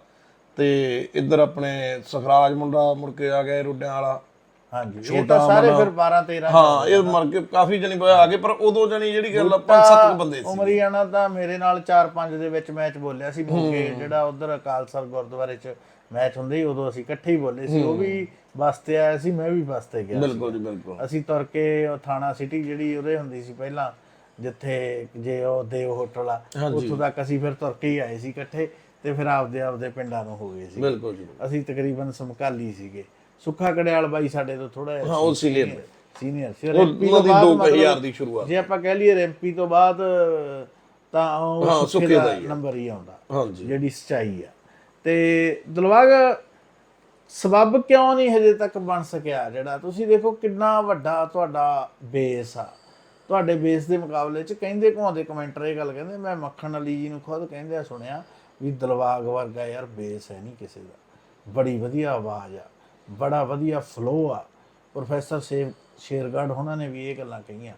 ਤੇ ਇੱਧਰ ਆਪਣੇ ਸਖਰਾਜ ਮੁੰਡਾ ਮੁੜ ਕੇ ਆ ਗਿਆ ਰੁੱਡਿਆਂ ਵਾਲਾ। ਹਾਂਜੀ ਇਹ ਤਾਂ ਸਾਰੇ ਫਿਰ 12 13 ਹਾਂ ਇਹ ਮਰ ਕੇ ਕਾਫੀ ਜਣੀ ਆ ਗਏ ਪਰ ਉਦੋਂ ਜਣੀ ਜਿਹੜੀ ਗੱਲ ਆ ਪੰਜ ਸੱਤ ਕੁ ਬੰਦੇ ਸੀ। ਉਮਰੀਆਣਾ ਤਾਂ ਮੇਰੇ ਨਾਲ 4-5 ਦੇ ਵਿੱਚ ਮੈਚ ਬੋਲਿਆ ਸੀ ਮੋਗੇ ਜਿਹੜਾ ਉਧਰ ਅਕਾਲਸਰ ਗੁਰਦੁਆਰੇ 'ਚ ਮੈਚ ਹੁੰਦੇ ਉਦੋਂ ਅਸੀਂ ਇਕੱਠੇ ਹੀ ਬੋਲੇ ਸੀ। ਉਹ ਵੀ ਬੱਸ ਤੇ ਆਇਆ ਸੀ ਮੈਂ ਵੀ ਬੱਸ ਤੇ ਗਿਆ ਬਿਲਕੁਲ ਜੀ ਬਿਲਕੁਲ। ਅਸੀਂ ਤੁਰ ਕੇ ਉਹ ਥਾਣਾ ਸਿਟੀ ਜਿਹੜੀ ਉਹਦੇ ਹੁੰਦੀ ਸੀ ਪਹਿਲਾਂ ਜਿੱਥੇ ਜੇ ਉਹ ਦੇਵ ਹੋਟਲ ਆ ਉੱਥੋਂ ਤੱਕ ਅਸੀਂ ਫਿਰ ਤੁਰ ਕੇ ਹੀ ਆਏ ਸੀ ਇਕੱਠੇ ਤੇ ਫਿਰ ਆਪਦੇ ਆਪਦੇ ਪਿੰਡਾਂ ਨੂੰ ਹੋ ਗਏ ਸੀ। ਬਿਲਕੁਲ ਜੀ। ਅਸੀਂ ਤਕਰੀਬਨ ਸਮਕਾਲੀ ਸੀਗੇ। ਸੁੱਖਾ ਕੜਿਆਲ ਬਾਈ ਸਾਡੇ ਤੋਂ ਥੋੜਾ ਹਾਂ ਉਹ ਸੀਨੀਅਰ ਨੇ। ਸੀਨੀਅਰ। ਰੈਂਪੀ ਉਹਨਾਂ ਤੋਂ ਦੀ ਬਾਅਦ 2000 ਦੀ ਸ਼ੁਰੂਆਤ। ਜੇ ਆਪਾਂ ਕਹਿ ਲਈਏ ਰੈਂਪੀ ਤੋਂ ਬਾਅਦ ਤਾਂ ਉਹ ਸੁੱਖੇ ਦਾ। ਨੰਬਰ ਹੀ ਆਉਂਦਾ ਹਾਂਜੀ। ਜਿਹੜੀ ਸਚਾਈ ਆ। ਤੇ ਦਿਲਵਾਗ ਸਬਬ ਕਿਉਂ ਨਹੀਂ ਹਜੇ ਤੱਕ ਬਣ ਸਕਿਆ? ਜਿਹੜਾ ਤੁਸੀਂ ਦੇਖੋ ਕਿੰਨਾ ਵੱਡਾ ਤੁਹਾਡਾ ਬੇਸ ਆ। ਤੁਹਾਡੇ ਬੇਸ ਦੇ ਮੁਕਾਬਲੇ ਚ ਕਹਿੰਦੇ ਘੁਆਉਂਦੇ ਕਮੈਂਟਰ ਇਹ ਗੱਲ ਕਹਿੰਦੇ ਮੈਂ ਮੱਖਣ ਅਲੀ ਜੀ ਨੂੰ ਖੁਦ ਕਹਿੰਦੇ ਸੁਣਿਆ ਵੀ ਦਿਲਵਾਗ ਵਰਗਾ ਯਾਰ ਬੇਸ ਹੈ ਨਹੀਂ ਕਿਸੇ ਦਾ। ਬੜੀ ਵਧੀਆ ਆਵਾਜ਼ ਆ। ਬੜਾ ਵਧੀਆ ਫਲੋ ਆ। ਪ੍ਰੋਫੈਸਰ ਸੇਵ ਸ਼ੇਰਗੜ੍ਹ ਉਹਨਾਂ ਨੇ ਵੀ ਇਹ ਗੱਲਾਂ ਕਹੀਆਂ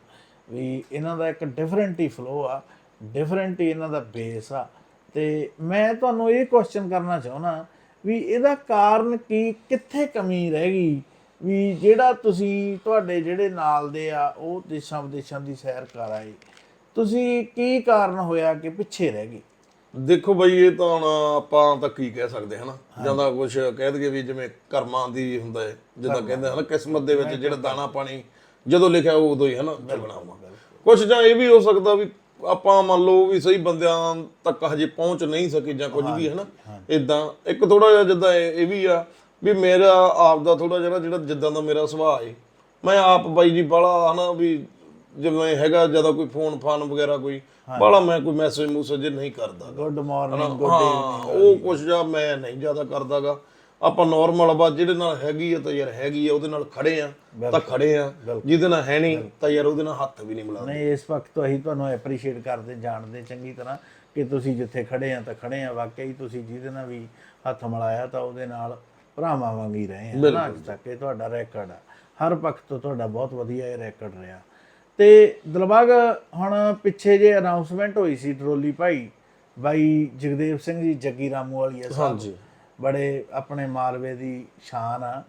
ਵੀ ਇਹਨਾਂ ਦਾ ਇੱਕ ਡਿਫਰੈਂਟ ਹੀ ਫਲੋ ਆ ਡਿਫਰੈਂਟ ਹੀ ਇਹਨਾਂ ਦਾ ਬੇਸ ਆ। ਤੇ ਮੈਂ ਤੁਹਾਨੂੰ ਇਹ ਕੁਐਸਚਨ ਕਰਨਾ ਚਾਹੁੰਦਾ ਵੀ ਇਹਦਾ ਕਾਰਨ ਕੀ, ਕਿੱਥੇ ਕਮੀ ਰਹਿ ਗਈ? ਵੀ ਜਿਹੜਾ ਤੁਸੀਂ ਤੁਹਾਡੇ ਜਿਹੜੇ ਨਾਲ ਦੇ ਆ, ਉਹ ਦੇਸ਼ਾਂ ਵਿਦੇਸ਼ਾਂ ਦੀ ਸੈਰ ਕਰ ਆਏ, ਤੁਸੀਂ ਕੀ ਕਾਰਨ ਹੋਇਆ ਕਿ ਪਿੱਛੇ ਰਹਿ ਗਏ? ਦੇਖੋ ਬਈ ਇਹ ਤਾਂ ਹੁਣ ਆਪਾਂ ਤਾਂ ਕੀ ਕਹਿ ਸਕਦੇ ਹਨਾ? ਜਾਂਦਾ ਕੁਝ ਕਹਿ ਦਈਏ ਵੀ ਜਿਵੇਂ ਕਰਮਾਂ ਦੀ ਹੁੰਦਾ ਹੈ ਜਿੱਦਾਂ ਕਹਿੰਦੇ ਹਨਾ ਕਿਸਮਤ ਦੇ ਵਿੱਚ ਜਿਹੜਾ ਦਾਣਾ ਪਾਣੀ ਜਦੋਂ ਲਿਖਿਆ ਉਹ ਉਦੋਂ ਹੀ ਹਨਾ ਚੁਗਣਾ ਹੋਣਾ ਕੁਝ ਜਾਂ ਇਹ ਵੀ ਹੋ ਸਕਦਾ ਵੀ ਆਪਾਂ ਮੰਨ ਲਓ ਵੀ ਸਹੀ ਬੰਦਿਆਂ ਤੱਕ ਹਜੇ ਪਹੁੰਚ ਨਹੀਂ ਸਕੀ ਜਾਂ ਕੁਝ ਵੀ ਹਨਾ? ਇਦਾਂ ਇੱਕ ਥੋੜਾ ਜਿਹਾ ਜਿੱਦਾਂ ਇਹ ਵੀ ਆ ਵੀ ਮੇਰਾ ਆਪ ਦਾ ਥੋੜਾ ਜਿਹਾ ਜਿਹੜਾ ਜਿੱਦਾਂ ਦਾ ਮੇਰਾ ਸੁਭਾਅ ਹੈ ਮੈਂ ਆਪ ਬਾਈ ਜੀ ਬਾਲਾ ਹਨਾ ਵੀ ਜਿਵੇਂ ਹੈਗਾ ਜ਼ਿਆਦਾ ਕੋਈ ਫੋਨ ਫਾਨ ਵਗੈਰਾ ਕੋਈ ਬਾਲਾ ਮੈਂ ਕੋਈ ਮੈਸੇਜ ਮੂਸੇਜ ਨਹੀਂ ਕਰਦਾ ਗੁੱਡ ਮਾਰਨਿੰਗ ਹਾਂ ਉਹ ਕੁਛ ਜਾਂ ਮੈਂ ਨਹੀਂ ਜ਼ਿਆਦਾ ਕਰਦਾਗਾ ਆਪਾਂ ਨਾਰਮਲ ਬਾ ਜਿਹੜੇ ਨਾਲ ਹੈਗੀ ਆ ਤਾਂ ਯਾਰ ਹੈਗੀ ਆ ਉਹਦੇ ਨਾਲ ਖੜੇ ਆ ਤਾਂ ਖੜੇ ਆ। ਜਿਹਦੇ ਨਾਲ ਹੈ ਨਹੀਂ ਤਾਂ ਯਾਰ ਉਹਦੇ ਨਾਲ ਹੱਥ ਵੀ ਨਹੀਂ ਮਿਲਾਉਂਦੇ। ਨਹੀਂ ਇਸ ਵਕਤ ਤੋਂ ਅਸੀਂ ਤੁਹਾਨੂੰ ਐਪਰੀਸ਼ੀਏਟ ਕਰਦੇ ਜਾਣਦੇ ਚੰਗੀ ਤਰ੍ਹਾਂ ਕਿ ਤੁਸੀਂ ਜਿੱਥੇ ਖੜੇ ਆ ਤਾਂ ਖੜੇ ਆ। ਵਾਕਈ ਤੁਸੀਂ ਜਿਹਦੇ ਨਾਲ ਵੀ ਹੱਥ ਮਿਲਾਇਆ ਤਾਂ ਉਹਦੇ ਨਾਲ ਭਰਾਵਾਂ ਵਾਂਗ ਹੀ ਰਹੇ ਆ। ਨਾ ਅੱਜ ਤੱਕ ਇਹ ਤੁਹਾਡਾ ਰੈਕੋਰਡ ਆ। ਹਰ ਪੱਖ ਤੋਂ ਤੁਹਾਡਾ ਬਹੁਤ ਵਧੀਆ ਇਹ ਰੈਕੋਰਡ ਰਿਹਾ। ਤੇ ਦਿਲਬਾਗ ਹੁਣ ਪਿੱਛੇ ਜੇ ਅਨਾਉਂਸਮੈਂਟ ਹੋਈ ਸੀ ਟਰੋਲੀ ਭਾਈ ਬਾਈ ਜਗਦੇਵ ਸਿੰਘ ਜੀ ਜੱਗੀ ਰਾਮੂ ਵਾਲੀਆ ਸਾਹਿਬ ਹਾਂਜੀ। ਬੜੇ ਆਪਣੇ ਮਾਲਵੇ ਦੀ ਸ਼ਾਨ ਆ।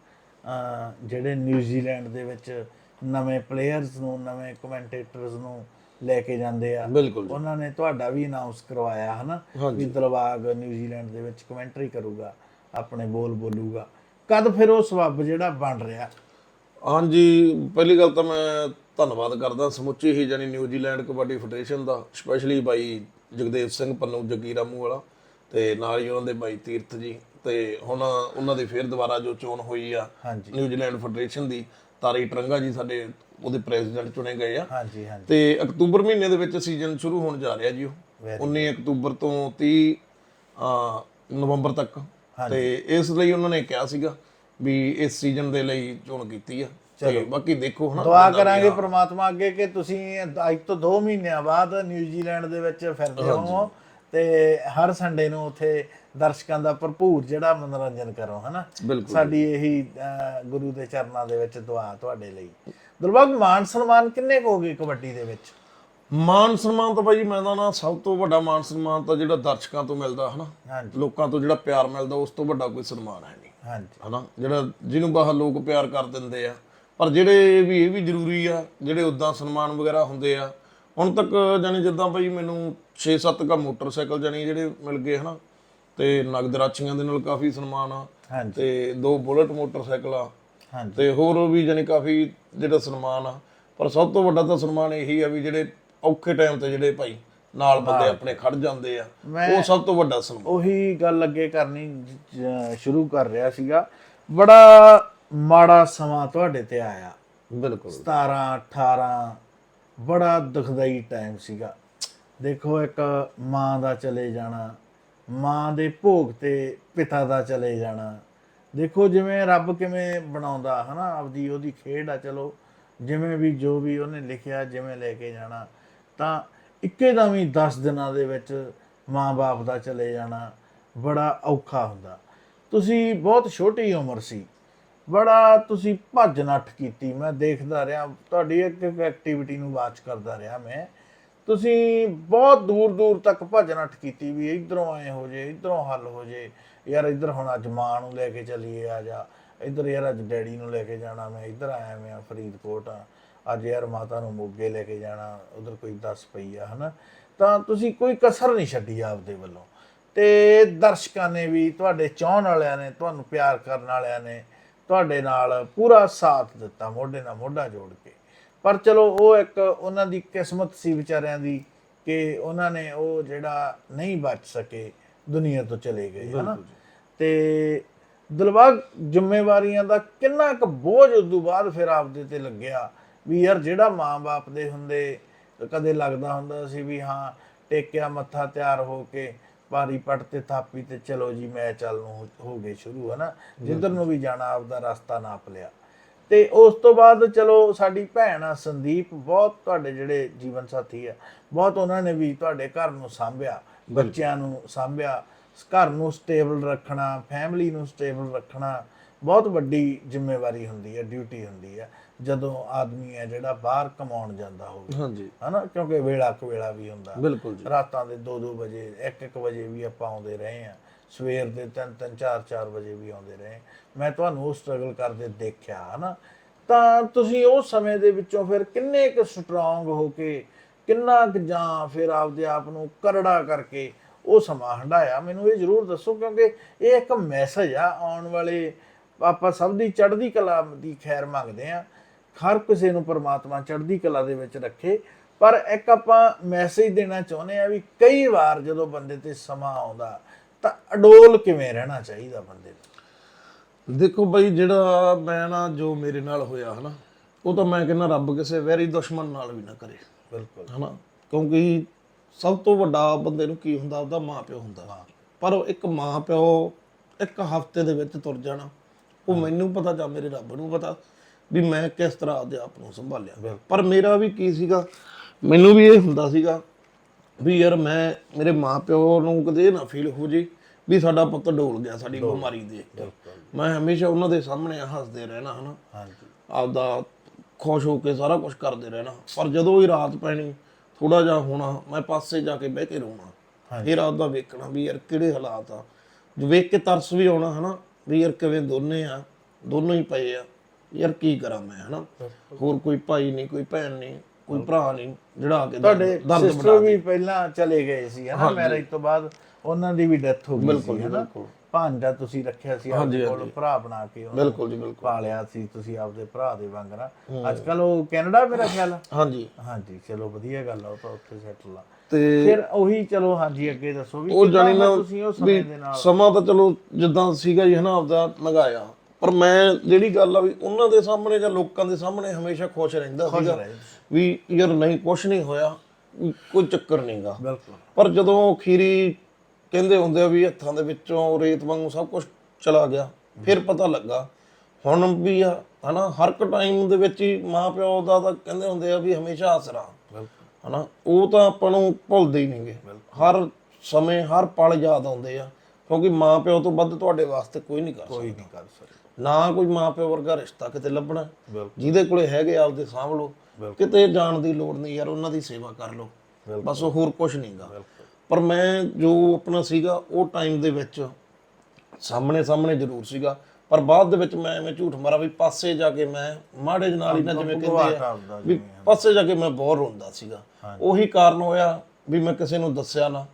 ਜਿਹੜੇ ਨਿਊਜ਼ੀਲੈਂਡ ਦੇ ਵਿੱਚ ਨਵੇਂ ਪਲੇਅਰਸ ਨੂੰ ਨਵੇਂ ਕਮੈਂਟੇਟਰਸ ਨੂੰ ਲੈ ਕੇ ਜਾਂਦੇ ਆ। ਉਹਨਾਂ ਨੇ ਤੁਹਾਡਾ ਵੀ ਅਨਾਉਂਸ ਕਰਵਾਇਆ ਹਨਾ? ਵੀ ਦਿਲਬਾਗ ਨਿਊਜ਼ੀਲੈਂਡ ਦੇ ਵਿੱਚ ਕਮੈਂਟਰੀ ਕਰੂਗਾ ਆਪਣੇ ਬੋਲ ਬੋਲੂਗਾ। ਕਦ ਫਿਰ ਉਹ ਸਬੱਬ ਜਿਹੜਾ ਬਣ ਰਿਹਾ? ਹਾਂਜੀ ਪਹਿਲੀ ਗੱਲ ਤਾਂ ਮੈਂ ਧੰਨਵਾਦ ਕਰਦਾ ਸਮੁੱਚੀ ਹੀ ਜਾਨੀ ਨਿਊਜ਼ੀਲੈਂਡ ਕਬੱਡੀ ਫੈਡਰੇਸ਼ਨ ਦਾ ਸਪੈਸ਼ਲੀ ਬਾਈ ਜਗਦੇਵ ਸਿੰਘ ਪੰਨੂ ਜੱਗੀ ਰਾਮੂ ਵਾਲਾ ਤੇ ਨਾਲ ਹੀ ਉਹਨਾਂ ਦੇ ਬਾਈ ਤੀਰਥ ਜੀ ਤੇ ਹੁਣ ਉਹਨਾਂ ਦੀ ਫੇਰ ਦੁਬਾਰਾ ਜੋ ਚੋਣ ਹੋਈ ਆ ਨਿਊਜ਼ੀਲੈਂਡ ਫੈਡਰੇਸ਼ਨ ਦੀ ਤਾਰੀ ਟਰੰਗਾ ਜੀ ਸਾਡੇ ਉਹਦੇ ਪ੍ਰੈਜ਼ੀਡੈਂਟ ਚੁਣੇ ਗਏ ਆ। ਹਾਂਜੀ ਹਾਂਜੀ। ਤੇ ਅਕਤੂਬਰ ਮਹੀਨੇ ਦੇ ਵਿੱਚ ਸੀਜ਼ਨ ਸ਼ੁਰੂ ਹੋਣ ਜਾ ਰਿਹਾ ਜੀ ਉਹ। 19 ਅਕਤੂਬਰ ਤੋਂ 30 ਅਹ, ਨਵੰਬਰ ਤੱਕ। ਤੇ ਇਸ ਲਈ ਉਹਨਾਂ ਨੇ ਕਿਹਾ ਸੀਗਾ ਵੀ ਇਸ ਸੀਜ਼ਨ ਦੇ ਲਈ ਚੋਣ ਕੀਤੀ ਆ। ਤੇ ਬਾਕੀ ਦੇਖੋ ਹਨਾ ਦੁਆ ਕਰਾਂਗੇ ਪ੍ਰਮਾਤਮਾ ਅੱਗੇ ਕਿ ਤੁਸੀਂ ਅੱਜ ਤੋਂ 2 ਮਹੀਨਿਆਂ ਬਾਅਦ ਨਿਊਜ਼ੀਲੈਂਡ ਦੇ ਵਿੱਚ ਫਿਰਦੇ ਹੋ ਤੇ ਹਰ ਸੰਡੇ ਨੂੰ ਉੱਥੇ ਦਰਸ਼ਕਾਂ ਦਾ ਭਰਪੂਰ ਜਿਹੜਾ ਮਨੋਰੰਜਨ ਕਰੋ ਹਨਾ? ਸਾਡੀ ਇਹੀ ਗੁਰੂ ਦੇ ਚਰਨਾਂ ਦੇ ਵਿੱਚ ਦੁਆ ਤੁਹਾਡੇ ਲਈ। ਦਿਲਬਾਗ ਮਾਨ ਸਨਮਾਨ ਕਿੰਨੇ ਕੁ ਹੋ ਗਏ ਕਬੱਡੀ ਦੇ ਵਿੱਚ? ਮਾਨ ਸਨਮਾਨ ਤਾਂ ਬਾਈ ਮੈਂ ਤਾਂ ਨਾ ਸਭ ਤੋਂ ਵੱਡਾ ਮਾਨ ਸਨਮਾਨ ਤਾਂ ਜਿਹੜਾ ਦਰਸ਼ਕਾਂ ਤੋਂ ਮਿਲਦਾ ਹਨਾ? ਲੋਕਾਂ ਤੋਂ ਜਿਹੜਾ ਪਿਆਰ ਮਿਲਦਾ ਉਸ ਤੋਂ ਵੱਡਾ ਕੋਈ ਸਨਮਾਨ ਹੈ ਨਹੀਂ। ਹਾਂਜੀ। ਹਨਾ? ਜਿਹੜਾ ਜਿਹਨੂੰ ਬਾਹਰ ਲੋਕ ਪਿਆਰ ਕਰ ਦਿੰਦੇ ਆ ਪਰ ਜਿਹੜੇ ਵੀ ਇਹ ਵੀ ਜ਼ਰੂਰੀ ਆ ਜਿਹੜੇ ਉਦਾਂ ਸਨਮਾਨ ਵਗੈਰਾ ਹੁੰਦੇ ਆ ਹੁਣ ਤੱਕ ਜਾਨੀ ਜਿੱਦਾਂ ਬਈ ਮੈਨੂੰ 6-7 ਕਾ ਮੋਟਰਸਾਈਕਲ ਜਾਨੀ ਜਿਹੜੇ ਮਿਲ ਗਏ ਹਨਾ ਤੇ ਨਗਦ ਰਾਸ਼ੀਆਂ ਦੇ ਨਾਲ ਕਾਫੀ ਸਨਮਾਨ ਆ ਤੇ ਦੋ ਬੁਲਟ ਮੋਟਰਸਾਈਕਲ ਆ ਤੇ ਹੋਰ ਵੀ ਜਾਨੀ ਕਾਫੀ ਜਿਹੜਾ ਸਨਮਾਨ ਆ ਪਰ ਸਭ ਤੋਂ ਵੱਡਾ ਤਾਂ ਸਨਮਾਨ ਇਹੀ ਆ ਵੀ ਜਿਹੜੇ ਔਖੇ ਟਾਈਮ ਤੇ ਜਿਹੜੇ ਭਾਈ ਨਾਲ ਬੰਦੇ ਆਪਣੇ ਖੜ ਜਾਂਦੇ ਆ ਉਹ ਸਭ ਤੋਂ ਵੱਡਾ ਸਨਮਾਨ। ਉਹੀ ਗੱਲ ਅੱਗੇ ਕਰਨੀ ਸ਼ੁਰੂ ਕਰ ਰਿਹਾ ਸੀਗਾ। ਬੜਾ ਮਾੜਾ ਸਮਾਂ ਤੁਹਾਡੇ ਤੇ ਆਇਆ। ਬਿਲਕੁਲ। 17 18 ਬੜਾ ਦੁਖਦਾਈ ਟਾਈਮ ਸੀਗਾ। ਦੇਖੋ ਇੱਕ ਮਾਂ ਦਾ ਚਲੇ ਜਾਣਾ ਮਾਂ ਦੇ ਭੋਗ ਤੇ ਪਿਤਾ ਦਾ ਚਲੇ ਜਾਣਾ। ਦੇਖੋ ਜਿਵੇਂ ਰੱਬ ਕਿਵੇਂ ਬਣਾਉਂਦਾ ਹਨਾ? ਆਪਦੀ ਉਹਦੀ ਖੇਡ ਆ ਚਲੋ। ਜਿਵੇਂ ਵੀ ਜੋ ਵੀ ਉਹਨੇ ਲਿਖਿਆ ਜਿਵੇਂ ਲੈ ਕੇ ਜਾਣਾ। ਤਾਂ ਇੱਕੇ ਦਮ ਹੀ 10 ਦਿਨਾਂ ਦੇ ਵਿੱਚ ਮਾਂ-ਬਾਪ ਦਾ ਚਲੇ ਜਾਣਾ ਬੜਾ ਔਖਾ ਹੁੰਦਾ। ਤੁਸੀਂ ਬਹੁਤ ਛੋਟੀ ਉਮਰ ਸੀ। ਬੜਾ ਤੁਸੀਂ ਭੱਜ ਨੱਠ ਕੀਤੀ। ਮੈਂ ਦੇਖਦਾ ਰਿਹਾ, ਤੁਹਾਡੀ ਇੱਕ ਇੱਕ ਐਕਟੀਵਿਟੀ ਨੂੰ ਵਾਚ ਕਰਦਾ ਰਿਹਾ ਮੈਂ। ਤੁਸੀਂ ਬਹੁਤ ਦੂਰ ਦੂਰ ਤੱਕ ਭੱਜ ਨੱਠ ਕੀਤੀ ਵੀ ਇਧਰੋਂ ਆਏ ਹੋ ਜੇ, ਇਧਰੋਂ ਹੱਲ ਹੋ ਜੇ। ਯਾਰ ਇਧਰ ਹੁਣ ਅੱਜ ਮਾਂ ਨੂੰ ਲੈ ਕੇ ਚੱਲੀਏ, ਆ ਜਾ। ਇਧਰ ਯਾਰ ਅੱਜ ਡੈਡੀ ਨੂੰ ਲੈ ਕੇ ਜਾਣਾ, ਮੈਂ ਇਧਰ ਆਇਆ ਮੈਂ ਫਰੀਦਕੋਟ ਆ। ਅੱਜ ਯਾਰ ਮਾਤਾ ਨੂੰ ਮੋਗੇ ਲੈ ਕੇ ਜਾਣਾ, ਉਧਰ ਕੋਈ 10 ਪਈ ਆ, ਹਨਾ। ਤਾਂ ਤੁਸੀਂ ਕੋਈ ਕਸਰ ਨਹੀਂ ਛੱਡੀ ਆਪਦੇ ਵੱਲੋਂ। ਤੇ ਦਰਸ਼ਕਾਂ ਨੇ ਵੀ, ਤੁਹਾਡੇ ਚਾਹਣ ਵਾਲਿਆਂ ਨੇ, ਤੁਹਾਨੂੰ ਪਿਆਰ ਕਰਨ ਵਾਲਿਆਂ ਨੇ ਤੁਹਾਡੇ ਨਾਲ ਪੂਰਾ ਸਾਥ ਦਿੱਤਾ ਮੋਢੇ ਨਾਲ ਮੋਢਾ ਜੋੜ ਕੇ। ਪਰ ਚਲੋ ਉਹ ਇੱਕ ਉਹਨਾਂ ਦੀ ਕਿਸਮਤ ਸੀ ਵਿਚਾਰਿਆਂ ਦੀ ਕਿ ਉਹਨਾਂ ਨੇ ਉਹ ਜਿਹੜਾ ਨਹੀਂ ਬਚ ਸਕੇ ਦੁਨੀਆ ਤੋਂ ਚਲੇ ਗਏ ਹਨਾ? ਤੇ ਦਿਲਬਾਗ ਜ਼ਿੰਮੇਵਾਰੀਆਂ ਦਾ ਕਿੰਨਾ ਕੁ ਬੋਝ ਉਸ ਤੋਂ ਬਾਅਦ ਫਿਰ ਆਪਦੇ ਤੇ ਲੱਗਿਆ ਵੀ ਯਾਰ ਜਿਹੜਾ ਮਾਂ-ਬਾਪ ਦੇ ਹੁੰਦੇ ਕਦੇ ਲੱਗਦਾ ਹੁੰਦਾ ਸੀ ਵੀ ਹਾਂ ਟੇਕਿਆ ਮੱਥਾ ਤਿਆਰ ਹੋ ਕੇ ਪਾਰੀ ਪੱਟ ਤੇ ਥਾਪੀ ਤੇ ਚਲੋ ਜੀ ਮੈਂ ਚੱਲ ਨੂੰ ਹੋ- ਹੋ ਗਏ ਸ਼ੁਰੂ ਹਨਾ? ਜਿੱਧਰ ਨੂੰ ਵੀ ਜਾਣਾ ਆਪਦਾ ਰਸਤਾ ਨਾਪ ਲਿਆ। ਤੇ ਉਸ ਤੋਂ ਬਾਅਦ ਚਲੋ ਸਾਡੀ ਭੈਣ ਆ ਸੰਦੀਪ ਬਹੁਤ ਤੁਹਾਡੇ ਜਿਹੜੇ ਜੀਵਨ ਸਾਥੀ ਆ ਬਹੁਤ ਉਹਨਾਂ ਨੇ ਵੀ ਤੁਹਾਡੇ ਘਰ ਨੂੰ ਸਾਂਭਿਆ ਬੱਚਿਆਂ ਨੂੰ ਸਾਂਭਿਆ ਘਰ ਨੂੰ ਸਟੇਬਲ ਰੱਖਣਾ ਫੈਮਿਲੀ ਨੂੰ ਸਟੇਬਲ ਰੱਖਣਾ ਬਹੁਤ ਵੱਡੀ ਜ਼ਿੰਮੇਵਾਰੀ ਹੁੰਦੀ ਹੈ ਡਿਊਟੀ ਹੁੰਦੀ ਹੈ ਜਦੋਂ ਆਦਮੀ ਹੈ ਜਿਹੜਾ ਬਾਹਰ ਕਮਾਉਣ ਜਾਂਦਾ ਹੋਵੇ। ਹਾਂਜੀ। ਹਨਾ? ਕਿਉਂਕਿ ਵੇਲਾ ਕੁ ਵੀ ਹੁੰਦਾ। ਬਿਲਕੁਲ ਜੀ। ਰਾਤਾਂ ਦੇ 2-2 ਵਜੇ 1-1 ਵਜੇ ਵੀ ਆਪਾਂ ਆਉਂਦੇ ਰਹੇ ਆ ਸਵੇਰ ਦੇ 3-3 4-4 ਵਜੇ ਵੀ ਆਉਂਦੇ ਰਹੇ ਮੈਂ ਤੁਹਾਨੂੰ ਉਹ ਸਟਰਗਲ ਕਰਦੇ ਦੇਖਿਆ ਹਨਾ? ਤਾਂ ਤੁਸੀਂ ਉਸ ਸਮੇਂ ਦੇ ਵਿੱਚੋਂ ਫਿਰ ਕਿੰਨੇ ਕੁ ਸਟਰੋਂਗ ਹੋ ਕੇ ਕਿੰਨਾ ਕੁ ਜਾਂ ਫਿਰ ਆਪਦੇ ਆਪ ਨੂੰ ਕਰੜਾ ਕਰਕੇ ਉਹ ਸਮਾਂ ਹੰਡਾਇਆ ਮੈਨੂੰ ਇਹ ਜ਼ਰੂਰ ਦੱਸੋ ਕਿਉਂਕਿ ਇਹ ਇੱਕ ਮੈਸੇਜ ਆ। ਆਉਣ ਵਾਲੇ ਆਪਾਂ ਸਭ ਦੀ ਚੜ੍ਹਦੀ ਕਲਾ ਦੀ ਖੈਰ ਮੰਗਦੇ ਆ ਹਰ ਕਿਸੇ ਨੂੰ ਪਰਮਾਤਮਾ ਚੜ੍ਹਦੀ ਕਲਾ ਦੇ ਵਿੱਚ ਰੱਖੇ। ਪਰ ਇੱਕ ਆਪਾਂ ਮੈਸੇਜ ਦੇਣਾ ਚਾਹੁੰਦੇ ਆ ਵੀ ਕਈ ਵਾਰ ਜਦੋਂ ਬੰਦੇ ਤੇ ਸਮਾਂ ਆਉਂਦਾ ਤਾਂ ਅਡੋਲ ਕਿਵੇਂ ਰਹਿਣਾ ਚਾਹੀਦਾ ਬੰਦੇ ਨੂੰ ਦੇਖੋ ਬਈ ਜਿਹੜਾ ਮੈਂ ਨਾ ਜੋ ਮੇਰੇ ਨਾਲ ਹੋਇਆ ਹਨਾ ਉਹ ਤਾਂ ਮੈਂ ਕਹਿੰਦਾ ਰੱਬ ਕਿਸੇ ਵੈਰੀ ਦੁਸ਼ਮਣ ਨਾਲ ਵੀ ਨਾ ਕਰੇ। ਬਿਲਕੁਲ। ਹਨਾ ਕਿਉਂਕਿ ਸਭ ਤੋਂ ਵੱਡਾ ਬੰਦੇ ਨੂੰ ਕੀ ਹੁੰਦਾ ਉਹਦਾ ਮਾਪਿਓ ਹੁੰਦਾ। ਪਰ ਉਹ ਇੱਕ ਮਾਪਿਓ ਇੱਕ ਹਫ਼ਤੇ ਦੇ ਵਿੱਚ ਤੁਰ ਜਾਣਾ ਉਹ ਮੈਨੂੰ ਪਤਾ ਜਾਂ ਮੇਰੇ ਰੱਬ ਨੂੰ ਪਤਾ। ਵੀ ਮੈਂ ਕਿਸ ਤਰ੍ਹਾਂ ਆਪਦੇ ਆਪ ਨੂੰ ਸੰਭਾਲਿਆ। ਪਰ ਮੇਰਾ ਵੀ ਕੀ ਸੀਗਾ ਮੈਨੂੰ ਵੀ ਇਹ ਹੁੰਦਾ ਸੀਗਾ ਵੀ ਯਾਰ ਮੈਂ ਮੇਰੇ ਮਾਪਿਓ ਨੂੰ ਕਦੇ ਇਹ ਨਾ ਫੀਲ ਹੋ ਜੇ ਵੀ ਸਾਡਾ ਪੁੱਤ ਡੋਲ ਗਿਆ ਸਾਡੀ ਬਿਮਾਰੀ ਕੇ ਮੈਂ ਹਮੇਸ਼ਾ ਉਹਨਾਂ ਦੇ ਸਾਹਮਣੇ ਹੱਸਦੇ ਰਹਿਣਾ ਹਨਾ। ਹਾਂਜੀ। ਆਪਦਾ ਖੁਸ਼ ਹੋ ਕੇ ਸਾਰਾ ਕੁਝ ਕਰਦੇ ਰਹਿਣਾ। ਪਰ ਜਦੋਂ ਹੀ ਰਾਤ ਪੈਣੀ ਥੋੜਾ ਜਿਹਾ ਹੋਣਾ ਮੈਂ ਪਾਸੇ ਜਾ ਕੇ ਬਹਿ ਕੇ ਰੋਣਾ। ਫਿਰ ਆਪਦਾ ਵੇਖਣਾ ਵੀ ਯਾਰ ਕਿਹੜੇ ਹਾਲਾਤ ਆ। ਜੋ ਵੇਖ ਕੇ ਤਰਸ ਵੀ ਆਉਣਾ ਹਨਾ। ਵੀ ਯਾਰ ਕਿਵੇਂ ਦੋਨੇ ਆ ਦੋਨੋਂ ਹੀ ਪਏ ਆ। ਯਾਰ ਕੀ ਕਰਾਂ ਮੈਂ ਹਨਾ? ਹੋਰ ਕੋਈ ਭਾਈ ਨਹੀਂ ਕੋਈ ਭੈਣ ਨਹੀਂ ਕੋਈ ਭਰਾ ਨਹੀਂ ਜਿਹੜਾ ਆ ਕੇ ਤੁਹਾਡੇ ਸਿਸਟਰ ਵੀ ਪਹਿਲਾਂ ਚਲੇ ਗਏ ਸੀ ਹਨਾ? ਮੈਰਿਜ ਤੋਂ ਬਾਅਦ ਉਹਨਾਂ ਦੀ ਵੀ ਡੈਥ ਹੋ ਗਈ ਸੀ ਹਨਾ? ਭਾਂਜਾ ਤੁਸੀਂ ਰੱਖਿਆ ਸੀ ਆਪਣੇ ਕੋਲ ਭਰਾ ਬਣਾ ਕੇ ਉਹਨੂੰ ਬਿਲਕੁਲ ਜੀ ਬਿਲਕੁਲ। ਪਾਲਿਆ ਸੀ ਤੁਸੀਂ ਆਪਦੇ ਭਰਾ ਦੇ ਵਾਂਗ ਨਾ ਅੱਜ ਕੱਲ ਉਹ ਕੈਨੇਡਾ ਮੇਰਾ ਖਿਆਲ। ਹਾਂਜੀ। ਹਾਂਜੀ ਚਲੋ ਵਧੀਆ ਗੱਲ ਆ ਉਹ ਤਾਂ ਉੱਥੇ ਸੈਟਲ ਆ। ਤੇ ਫਿਰ ਉਹੀ ਚਲੋ ਹਾਂਜੀ ਅੱਗੇ ਦੱਸੋ ਵੀ ਉਹ ਨਾ ਤੁਸੀਂ ਉਹ ਸਮੇਂ ਦੇ ਨਾਲ? ਸਮਾਂ ਤਾਂ ਚਲੋ ਜਿੱਦਾਂ ਸੀਗਾ ਜੀ ਹਨਾ ਆਪਦਾ ਲੰਘਾਇਆ ਪਰ ਮੈਂ ਜਿਹੜੀ ਗੱਲ ਆ ਵੀ ਉਹਨਾਂ ਦੇ ਸਾਹਮਣੇ ਜਾਂ ਲੋਕਾਂ ਦੇ ਸਾਹਮਣੇ ਹਮੇਸ਼ਾ ਖੁਸ਼ ਰਹਿੰਦਾ ਸੀਗਾ। ਵੀ ਯਾਰ ਨਹੀਂ ਕੁਛ ਨਹੀਂ ਹੋਇਆ ਕੋਈ ਚੱਕਰ ਨਹੀਂਗਾ ਬਿਲਕੁਲ। ਪਰ ਜਦੋਂ ਖੀਰੀ ਕਹਿੰਦੇ ਹੁੰਦੇ ਆ ਵੀ ਹੱਥਾਂ ਦੇ ਵਿੱਚੋਂ ਰੇਤ ਵਾਂਗੂ ਸਭ ਕੁਝ ਚਲਾ ਗਿਆ ਫਿਰ ਪਤਾ ਲੱਗਾ। ਹੁਣ ਵੀ ਆ ਹਨਾ ਹਰ ਇੱਕ ਟਾਈਮ ਦੇ ਵਿੱਚ ਹੀ ਮਾਂ ਪਿਓ ਦਾ ਤਾਂ ਕਹਿੰਦੇ ਹੁੰਦੇ ਆ ਵੀ ਹਮੇਸ਼ਾ ਆਸਰਾ। ਹਨਾ ਉਹ ਤਾਂ ਆਪਾਂ ਨੂੰ ਭੁੱਲਦੇ ਹੀ ਨਹੀਂਗੇ ਹਰ ਸਮੇਂ ਹਰ ਪਲ ਯਾਦ ਆਉਂਦੇ ਆ ਕਿਉਂਕਿ ਮਾਂ ਪਿਓ ਤੋਂ ਵੱਧ ਤੁਹਾਡੇ ਵਾਸਤੇ ਕੋਈ ਨਹੀਂ ਕਰ ਸਕਦਾ। ਕੋਈ ਨਹੀਂ ਕਰ ਸਕਦਾ। ਨਾ ਕੋਈ ਮਾਂ ਪਿਓ ਵਰਗਾ ਰਿਸ਼ਤਾ ਕਿਤੇ ਲੱਭਣਾ। ਜਿਹਦੇ ਕੋਲੇ ਹੈਗੇ ਆਪਦੇ ਸਾਂਭ ਲਓ। ਕਿਤੇ ਜਾਣ ਦੀ ਲੋੜ ਨਹੀਂ ਯਾਰ ਉਹਨਾਂ ਦੀ ਸੇਵਾ ਕਰ ਲਓ। ਬਸ ਉਹ ਹੋਰ ਕੁਝ ਨਹੀਂਗਾ ਪਰ ਮੈਂ ਜੋ ਆਪਣਾ ਸੀਗਾ ਉਹ ਟਾਈਮ ਦੇ ਵਿੱਚ ਸਾਹਮਣੇ ਸਾਹਮਣੇ ਜ਼ਰੂਰ ਸੀਗਾ। ਪਰ ਬਾਅਦ ਦੇ ਵਿੱਚ ਮੈਂ ਐਵੇਂ ਝੂਠ ਮਾਰਾ ਵੀ ਪਾਸੇ ਜਾ ਕੇ ਮੈਂ ਮਾੜੇ ਨਾਲ ਹੀ ਨਾ ਜਿਵੇਂ ਕਹਿੰਦੇ ਆ ਵੀ ਪਾਸੇ ਜਾ ਕੇ ਮੈਂ ਬਹੁਤ ਰੋਂਦਾ ਸੀਗਾ। ਉਹੀ ਕਾਰਨ ਹੋਇਆ ਵੀ ਮੈਂ ਕਿਸੇ ਨੂੰ ਦੱਸਿਆ ਨਾ।